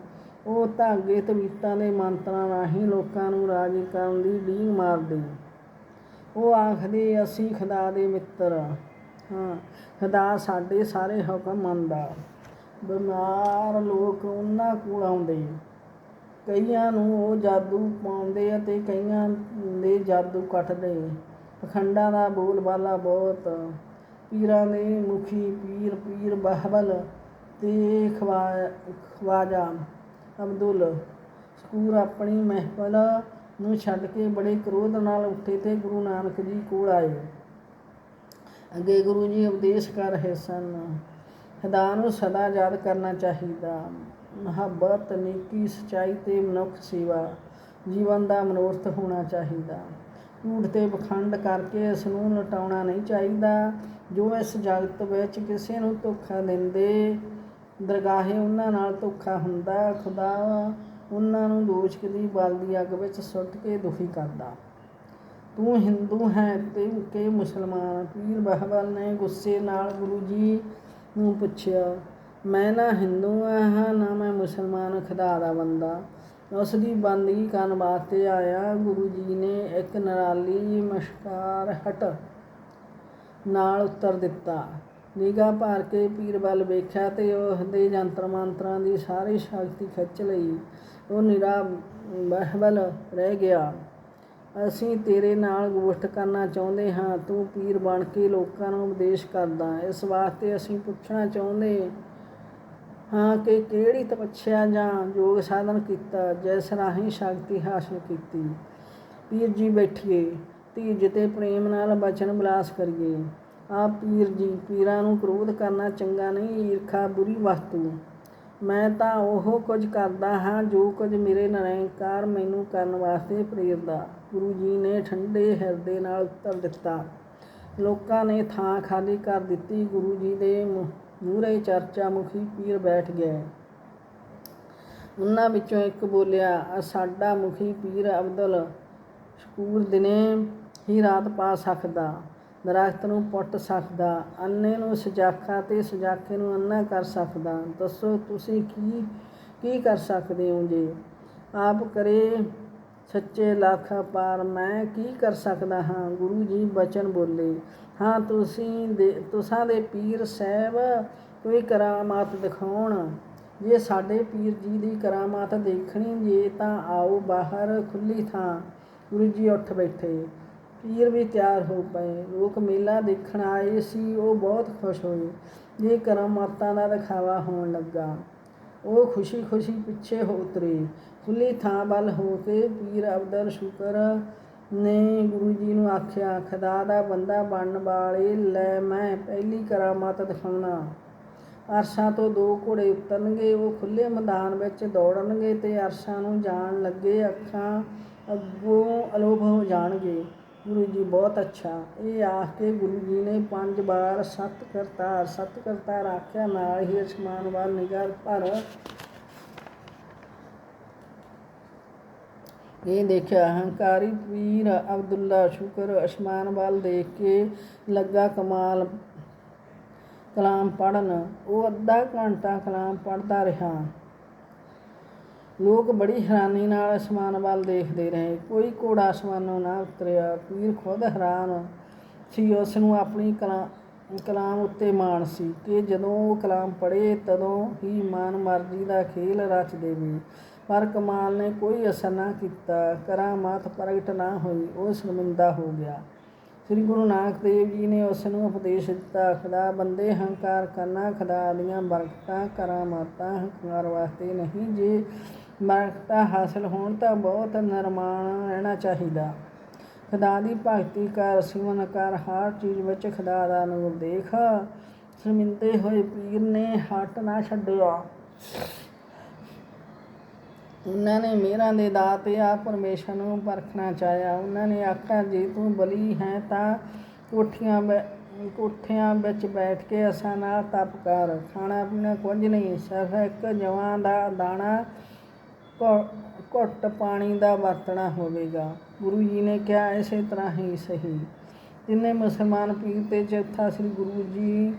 ਉਹ ਧਾਗੇ, ਤਵੀਤਾਂ ਦੇ ਮੰਤਰਾਂ ਰਾਹੀਂ ਲੋਕਾਂ ਨੂੰ ਰਾਜੀ ਕਰਨ ਦੀ ਲੀਨ ਮਾਰਦੇ। ਉਹ ਆਖਦੇ, ਅਸੀਂ ਖੁਦਾ ਦੇ ਮਿੱਤਰ ਹਾਂ, ਖੁਦਾ ਸਾਡੇ ਸਾਰੇ ਹੁਕਮ ਮੰਨਦਾ। ਬਿਮਾਰ ਲੋਕ ਉਹਨਾਂ ਕੋਲ ਆਉਂਦੇ। ਕਈਆਂ ਨੂੰ ਉਹ ਜਾਦੂ ਪਾਉਂਦੇ ਅਤੇ ਕਈਆਂ ਦੇ ਜਾਦੂ ਕੱਟਦੇ। ਪਖੰਡਾਂ ਦਾ ਬੋਲਬਾਲਾ ਬਹੁਤ। ਪੀਰਾਂ ਦੇ ਮੁਖੀ ਪੀਰ ਪੀਰ ਬਹਬਲ ਤੇ ਖਵਾ, ਖਵਾਜਾ ਅਬਦੁਲ। ਸਕੂਰ ਆਪਣੀ ਮਹਿਫਲ ਨੂੰ ਛੱਡ ਕੇ ਬੜੇ ਕ੍ਰੋਧ ਨਾਲ ਉੱਠੇ ਤੇ ਗੁਰੂ ਨਾਨਕ ਜੀ ਕੋਲ ਆਏ। ਅੱਗੇ ਗੁਰੂ ਜੀ ਉਪਦੇਸ਼ ਕਰ ਰਹੇ ਸਨ ਖੁਦਾ ਨੂੰ ਸਦਾ ਯਾਦ ਕਰਨਾ ਚਾਹੀਦਾ। ਮੁਹੱਬਤ, ਨੇਕੀ, ਸਚਾਈ ਤੇ ਮਨੁੱਖ ਸੇਵਾ, ਜੀਵਨ ਦਾ ਮਨੋਰਥ ਹੋਣਾ ਚਾਹੀਦਾ। ਝੂਠ ਤੇ ਪਖੰਡ ਕਰਕੇ ਇਸ ਨੂੰ ਲਟਾਉਣਾ ਨਹੀਂ ਚਾਹੀਦਾ। ਜੋ ਇਸ ਜਗਤ ਵਿੱਚ ਕਿਸੇ ਨੂੰ ਧੋਖਾ ਦਿੰਦੇ, ਦਰਗਾਹੇ ਉਹਨਾਂ ਨਾਲ ਧੋਖਾ ਹੁੰਦਾ। ਖੁਦਾ ਉਹਨਾਂ ਨੂੰ ਦੋਸ਼ਕ ਦੀ ਬਲ ਦੀ ਅੱਗ ਵਿੱਚ ਸੁੱਟ ਕੇ ਦੁਖੀ ਕਰਦਾ। ਤੂੰ ਹਿੰਦੂ ਹੈ ਤੇ ਕਿ ਮੁਸਲਮਾਨ? ਪੀਰ ਬਹਬਲ ਨੇ ਗੁੱਸੇ ਨਾਲ ਗੁਰੂ ਜੀ ਨੂੰ ਪੁੱਛਿਆ, ਮੈਂ ਨਾ ਹਿੰਦੂ ਹਾਂ, ਨਾ ਮੈਂ ਮੁਸਲਮਾਨ ਖੁਦਾ ਦਾ ਬੰਦਾ। ਉਸ ਦੀ ਬੰਦਗੀ ਕਰਨ ਵਾਸਤੇ ਆਇਆ ਗੁਰੂ ਜੀ ਨੇ ਇੱਕ ਨਰਾਲੀ ਮਸ਼ਕਾਰ ਹਟ ਨਾਲ ਉੱਤਰ ਦਿੱਤਾ। ਨਿਗਾਹ ਭਰ ਕੇ ਪੀਰ ਵੱਲ ਵੇਖਿਆ ਤੇ ਉਹ ਦੇ ਯੰਤਰ ਮੰਤਰਾਂ ਦੀ ਸਾਰੀ ਸ਼ਕਤੀ ਖਿੱਚ ਲਈ। ਉਹ ਨਿਰਾ ਬਹਿਬਲ ਰਹਿ ਗਿਆ। ਅਸੀਂ ਤੇਰੇ ਨਾਲ ਗੋਸ਼ਟ ਕਰਨਾ ਚਾਹੁੰਦੇ ਹਾਂ, ਤੂੰ ਪੀਰ ਬਣ ਕੇ ਲੋਕਾਂ ਨੂੰ ਉਪਦੇਸ਼ ਕਰਦਾ। ਇਸ ਵਾਸਤੇ ਅਸੀਂ ਪੁੱਛਣਾ ਚਾਹੁੰਦੇ ਹਾਂ ਕਿ ਕਿਹੜੀ ਤਪੱਛਿਆ ਜਾਂ ਯੋਗ ਸਾਧਨ ਕੀਤਾ, ਜਿਸ ਰਾਹੀਂ ਸ਼ਕਤੀ ਹਾਸਲ ਕੀਤੀ। ਪੀਰ ਜੀ ਬੈਠੀਏ, ਧੀਰਜ ਤੇ ਪ੍ਰੇਮ ਨਾਲ ਬਚਨ ਵਿਲਾਸ ਕਰੀਏ। ਆਪ ਪੀਰ ਜੀ, ਪੀਰਾਂ ਨੂੰ ਕ੍ਰੋਧ ਕਰਨਾ ਚੰਗਾ ਨਹੀਂ, ਈਰਖਾ ਬੁਰੀ ਵਸਤੂ। ਮੈਂ ਤਾਂ ਉਹ ਕੁਝ ਕਰਦਾ ਹਾਂ ਜੋ ਕੁਝ ਮੇਰੇ ਨਿਰੰਕਾਰ ਮੈਨੂੰ ਕਰਨ ਵਾਸਤੇ ਪ੍ਰੇਰਦਾ। ਗੁਰੂ ਜੀ ਨੇ ਠੰਡੇ ਹਿਰਦੇ ਨਾਲ ਉੱਤਰ ਦਿੱਤਾ। ਲੋਕਾਂ ਨੇ ਥਾਂ ਖਾਲੀ ਕਰ ਦਿੱਤੀ। ਗੁਰੂ ਜੀ ਦੇ ਮੂਹਰੇ ਚਰਚਾ ਮੁਖੀ ਪੀਰ ਬੈਠ ਗਏ। ਉਹਨਾਂ ਵਿੱਚੋਂ ਇੱਕ ਬੋਲਿਆ, ਸਾਡਾ ਮੁਖੀ ਪੀਰ ਅਬਦੁਲ ਸ਼ਕੂਰ ਦਿਨੇ ਹੀ ਰਾਤ ਪਾ ਸਕਦਾ। ਦਰਖਤ ਨੂੰ ਪੁੱਟ ਸਕਦਾ ਅੰਨੇ ਨੂੰ ਸਜਾਖਾ ਤੇ ਸਜਾਖੇ ਨੂੰ ਅੰਨਾ ਕਰ ਸਕਦਾ। ਦੱਸੋ ਤੁਸੀਂ ਕੀ ਕੀ ਕਰ ਸਕਦੇ ਹੋ ਜੀ? ਆਪ ਕਰੇ ਸੱਚੇ ਲੱਖ ਪਾਰ, ਮੈਂ ਕੀ ਕਰ ਸਕਦਾ ਹਾਂ? ਗੁਰੂ ਜੀ ਬਚਨ ਬੋਲੇ, ਹਾਂ ਤੁਸੀਂ ਦੇ, ਤੁਸਾਂ ਦੇ ਪੀਰ ਸਾਹਿਬ ਕੋਈ ਕਰਾਮਾਤ ਦਿਖਾਉਣ। ਜੇ ਸਾਡੇ ਪੀਰ ਜੀ ਦੀ ਕਰਾਮਾਤ ਦੇਖਣੀ ਜੇ ਤਾਂ ਆਓ ਬਾਹਰ ਖੁੱਲੀ ਥਾਂ। ਗੁਰੂ ਜੀ ਉੱਠ ਬੈਠੇ। ਪੀਰ ਵੀ ਤਿਆਰ ਹੋ ਪਏ। ਲੋਕ ਮੇਲਾ ਦੇਖਣ ਆਏ ਸੀ, ਉਹ ਬਹੁਤ ਖੁਸ਼ ਹੋਏ। ਜੇ ਕਰਾਮਾਤਾਂ ਦਾ ਦਿਖਾਵਾ ਹੋਣ ਲੱਗਾ। ਉਹ ਖੁਸ਼ੀ ਖੁਸ਼ੀ ਪਿੱਛੇ ਹੋ ਉਤਰੇ। ਖੁੱਲੀ ਥਾਂ ਵੱਲ ਹੋ ਕੇ ਪੀਰ ਅਬਦਲ ਸ਼ੁਕਰ ਨੇ ਗੁਰੂ ਜੀ ਨੂੰ ਆਖਿਆ, ਖੁਦਾ ਦਾ ਬੰਦਾ ਬਣਨ ਵਾਲੇ, ਲੈ ਮੈਂ ਪਹਿਲੀ ਕਰਾਮਾਤ ਦਿਖਾਉਣਾ। ਅਰਸ਼ਾਂ ਤੋਂ ਦੋ ਘੋੜੇ ਉਤਰਨਗੇ, ਉਹ ਖੁੱਲੇ ਮੈਦਾਨ ਵਿੱਚ ਦੌੜਨਗੇ ਤੇ ਅਰਸ਼ਾਂ ਨੂੰ ਜਾਣ ਲੱਗੇ ਅੱਖਾਂ ਅੱਗੋਂ ਅਲੋਭ ਹੋ ਜਾਣਗੇ। ਗੁਰੂ ਜੀ ਬਹੁਤ ਅੱਛਾ ਇਹ ਆਖ ਕੇ ਗੁਰੂ ਜੀ ਨੇ ਪੰਜ ਵਾਰ ਸਤ ਕਰਤਾਰ ਸਤ ਕਰਤਾਰ ਆਖਿਆ ਨਾਲ ਹੀ ਅਸਮਾਨ ਵੱਲ ਨਿਗਾਹ ਭਰ ਇਹ ਦੇਖਿਆ ਹੰਕਾਰੀ ਪੀਰ ਅਬਦੁੱਲਾ ਸ਼ੁਕਰ ਅਸਮਾਨ ਵੱਲ ਦੇਖ ਕੇ ਲੱਗਾ ਕਮਾਲ ਕਲਾਮ ਪੜਨ ਉਹ ਅੱਧਾ ਘੰਟਾ ਕਲਾਮ ਪੜਦਾ ਰਿਹਾ ਲੋਕ ਬੜੀ ਹੈਰਾਨੀ ਨਾਲ ਅਸਮਾਨ ਵੱਲ ਦੇਖਦੇ ਰਹੇ। ਕੋਈ ਘੋੜਾ ਅਸਮਾਨੋਂ ਨਾ ਉਤਰਿਆ। ਪੀਰ ਖੁਦ ਹੈਰਾਨ ਸੀ। ਉਸ ਨੂੰ ਆਪਣੀ ਕਲਾ, ਕਲਾਮ ਉੱਤੇ ਮਾਣ ਸੀ ਕਿ ਜਦੋਂ ਉਹ ਕਲਾਮ ਪੜ੍ਹੇ, ਤਦੋਂ ਹੀ ਮਾਨ ਮਰਜ਼ੀ ਦਾ ਖੇਲ ਰਚ ਦੇਵੇ। ਪਰ ਕਮਾਲ ਨੇ ਕੋਈ ਅਸਰ ਨਾ ਕੀਤਾ। ਕਰਾਮਾਤ ਪ੍ਰਗਟ ਨਾ ਹੋਈ। ਉਹ ਸ਼ਰਮਿੰਦਾ ਹੋ ਗਿਆ। ਸ੍ਰੀ ਗੁਰੂ ਨਾਨਕ ਦੇਵ ਜੀ ਨੇ ਉਸ ਨੂੰ ਉਪਦੇਸ਼ ਦਿੱਤਾ, ਖੁਦਾ, ਬੰਦੇ ਹੰਕਾਰ ਕਰਨਾ, ਖੁਦਾ ਦੀਆਂ ਬਰਕਤਾਂ ਕਰਾਮਾਤਾਂ ਹੰਕਾਰ ਵਾਸਤੇ ਨਹੀਂ। ਜੇ ਬਰਕਤਾਂ ਹਾਸਲ ਹੋਣ ਤਾਂ ਬਹੁਤ ਨਿਰਮਾਣ ਰਹਿਣਾ ਚਾਹੀਦਾ। ਖੁਦਾ ਦੀ ਭਗਤੀ ਕਰ, ਸਿਮਰਨ ਕਰ, ਹਰ ਚੀਜ਼ ਵਿੱਚ ਖੁਦਾ ਦਾ ਨੂਰ ਦੇਖ। ਸ਼ਰਮਿੰਦੇ ਹੋਏ ਪੀਰ ਨੇ ਹੱਟ ਨਾ ਛੱਡਿਆ। ਉਹਨਾਂ ਨੇ ਮੇਰਾਂ ਦੇ ਦਾਤੇ ਆ ਪਰਮੇਸ਼ਰ ਨੂੰ ਪਰਖਣਾ ਚਾਹਿਆ। ਉਹਨਾਂ ਨੇ ਆਖਿਆ, ਜੇ ਤੂੰ ਬਲੀ ਹੈ ਤਾਂ ਕੋਠੀਆਂ ਬੈ- ਕੋਠਿਆਂ ਵਿੱਚ ਬੈਠ ਕੇ ਅਸਾਂ ਨਾਲ ਤਪ ਕਰ। ਖਾਣਾ ਪੀਣਾ ਕੁਝ ਨਹੀਂ, ਸਿਰਫ ਇੱਕ ਜਵਾਂ ਦਾ ਦਾਣਾ ਘੁ- ਘੁੱਟ ਪਾਣੀ ਦਾ ਵਰਤਣਾ ਹੋਵੇਗਾ। ਗੁਰੂ ਜੀ ਨੇ ਕਿਹਾ, ਇਸੇ ਤਰ੍ਹਾਂ ਹੀ ਸਹੀ। ਤਿੰਨੇ ਮੁਸਲਮਾਨ ਪੀਰ ਤੇ ਚੌਥਾ ਸ੍ਰੀ ਗੁਰੂ ਜੀ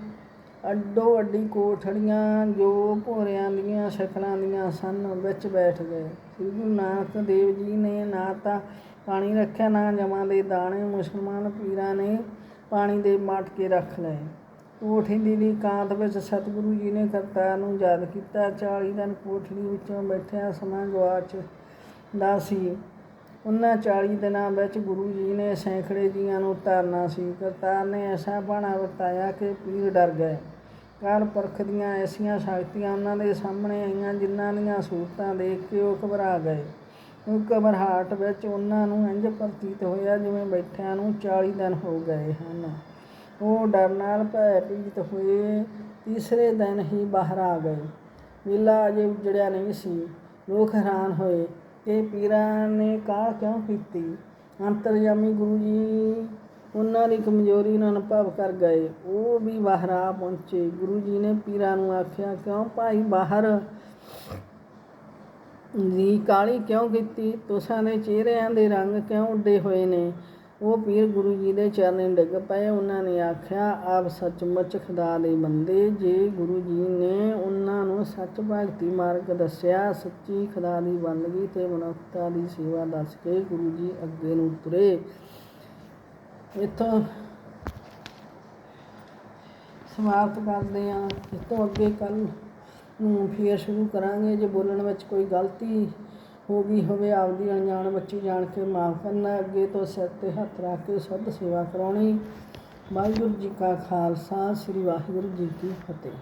ਅੱਡੋ ਅੱਡੀ ਕੋਠੜੀਆਂ, ਜੋ ਭੋਰਿਆਂ ਦੀਆਂ, ਸ਼ਕਲਾਂ ਦੀਆਂ ਸਨ, ਵਿੱਚ ਬੈਠ ਗਏ। ਸ੍ਰੀ ਗੁਰੂ ਨਾਨਕ ਦੇਵ ਜੀ ਨੇ ਨਾ ਤਾਂ ਪਾਣੀ ਰੱਖਿਆ, ਨਾ ਜਮਾਂ ਦੇ ਦਾਣੇ ਮੁਸਲਮਾਨ ਪੀਰਾਂ ਨੇ ਪਾਣੀ ਦੇ ਮਟਕੇ ਰੱਖ ਲਏ। ਕੋਠੜੀ ਦੀ ਕਾਂਤ ਵਿੱਚ ਸਤਿਗੁਰੂ ਜੀ ਨੇ ਕਰਤਾਰ ਨੂੰ ਯਾਦ ਕੀਤਾ। 40 ਦਿਨ ਕੋਠੜੀ ਵਿੱਚੋਂ ਬੈਠਿਆ ਸਮਾਂ ਗਵਾਚ ਦਾ ਸੀ। ਉਹਨਾਂ 40 ਦਿਨਾਂ ਵਿੱਚ ਗੁਰੂ ਜੀ ਨੇ ਸੈਂਕੜੇ ਜੀਆਂ ਨੂੰ ਧਰਨਾ ਸੀ। ਕਰਤਾਰ ਨੇ ਐਸਾ ਬਾਣਾ ਵਰਤਾਇਆ ਕਿ ਪੀਰ ਡਰ ਗਏ। ਕਾਲ ਪੁਰਖ ਦੀਆਂ ਐਸੀਆਂ ਸ਼ਕਤੀਆਂ ਉਹਨਾਂ ਦੇ ਸਾਹਮਣੇ ਆਈਆਂ ਜਿਨ੍ਹਾਂ ਦੀਆਂ ਸੂਰਤਾਂ ਦੇਖ ਕੇ ਉਹ ਘਬਰਾ ਗਏ। ਉਹ ਘਬਰਾਹਟ ਵਿੱਚ ਉਹਨਾਂ ਨੂੰ ਇੰਜ ਪ੍ਰਤੀਤ ਹੋਇਆ ਜਿਵੇਂ ਬੈਠਿਆਂ ਨੂੰ 40 ਦਿਨ ਹੋ ਗਏ ਹਨ। ਉਹ ਡਰ ਨਾਲ ਭੈ ਪੀੜਿਤ ਹੋਏ, ਤੀਸਰੇ ਦਿਨ ਹੀ ਬਾਹਰ ਆ ਗਏ। ਮੇਲਾ ਅਜੇ ਉਜੜਿਆ ਨਹੀਂ ਸੀ, ਲੋਕ ਹੈਰਾਨ ਹੋਏ ਕਿ ਪੀਰਾਂ ਨੇ ਕਾਹ ਕਿਉਂ ਕੀਤੀ? ਅੰਤਰਯਾਮੀ ਗੁਰੂ ਜੀ, ਉਹਨਾਂ ਦੀ ਕਮਜ਼ੋਰੀ ਨੂੰ ਅਨੁਭਵ ਕਰ ਗਏ। ਉਹ ਵੀ ਬਾਹਰ ਆ ਪਹੁੰਚੇ। ਗੁਰੂ ਜੀ ਨੇ ਪੀਰਾਂ ਨੂੰ ਆਖਿਆ, ਕਿਉਂ ਭਾਈ ਬਾਹਰ ਦੀ ਕਾਲੀ ਕਿਉਂ ਕੀਤੀ? ਤੁਸਾਂ ਦੇ ਚਿਹਰਿਆਂ ਦੇ ਰੰਗ ਕਿਉਂ ਉੱਡੇ ਹੋਏ ਨੇ? ਉਹ ਪੀਰ ਗੁਰੂ ਜੀ ਦੇ ਚਰਨੇ ਡਿੱਗ ਪਏ। ਉਹਨਾਂ ਨੇ ਆਖਿਆ, ਆਪ ਸੱਚਮੁੱਚ ਖੁਦਾ ਦੇ ਬੰਦੇ ਜੇ ਗੁਰੂ ਜੀ ਨੇ ਉਹਨਾਂ ਨੂੰ ਸੱਚ ਭਗਤੀ ਮਾਰਗ ਦੱਸਿਆ, ਸੱਚੀ ਖੁਦਾ ਦੀ ਬੰਦਗੀ ਤੇ ਮਨੁੱਖਤਾ ਦੀ ਸੇਵਾ ਦੱਸ ਕੇ ਗੁਰੂ ਜੀ ਅੱਗੇ ਨੂੰ ਤੁਰੇ। ਇੱਥੋਂ ਸਮਾਪਤ ਕਰਦੇ ਹਾਂ। ਇਸ ਤੋਂ ਅੱਗੇ ਕੱਲ ਨੂੰ ਫੇਰ ਸ਼ੁਰੂ ਕਰਾਂਗੇ। ਜੇ ਬੋਲਣ ਵਿੱਚ ਕੋਈ ਗਲਤੀ ਹੋ ਗਈ ਹੋਵੇ ਆਪਦੀ ਅਣਜਾਣ ਬੱਚੀ ਜਾਣ ਕੇ ਮਾਫ ਕਰਨਾ, ਅੱਗੇ ਤੋਂ ਸਿਰ ਤੇ ਹੱਥ ਰੱਖ ਕੇ ਸ਼ੁੱਧ ਸੇਵਾ ਕਰਾਉਣੀ। ਵਾਹਿਗੁਰੂ ਜੀ ਕਾ ਖਾਲਸਾ, ਸ੍ਰੀ ਵਾਹਿਗੁਰੂ ਜੀ ਕੀ ਫਤਿਹ।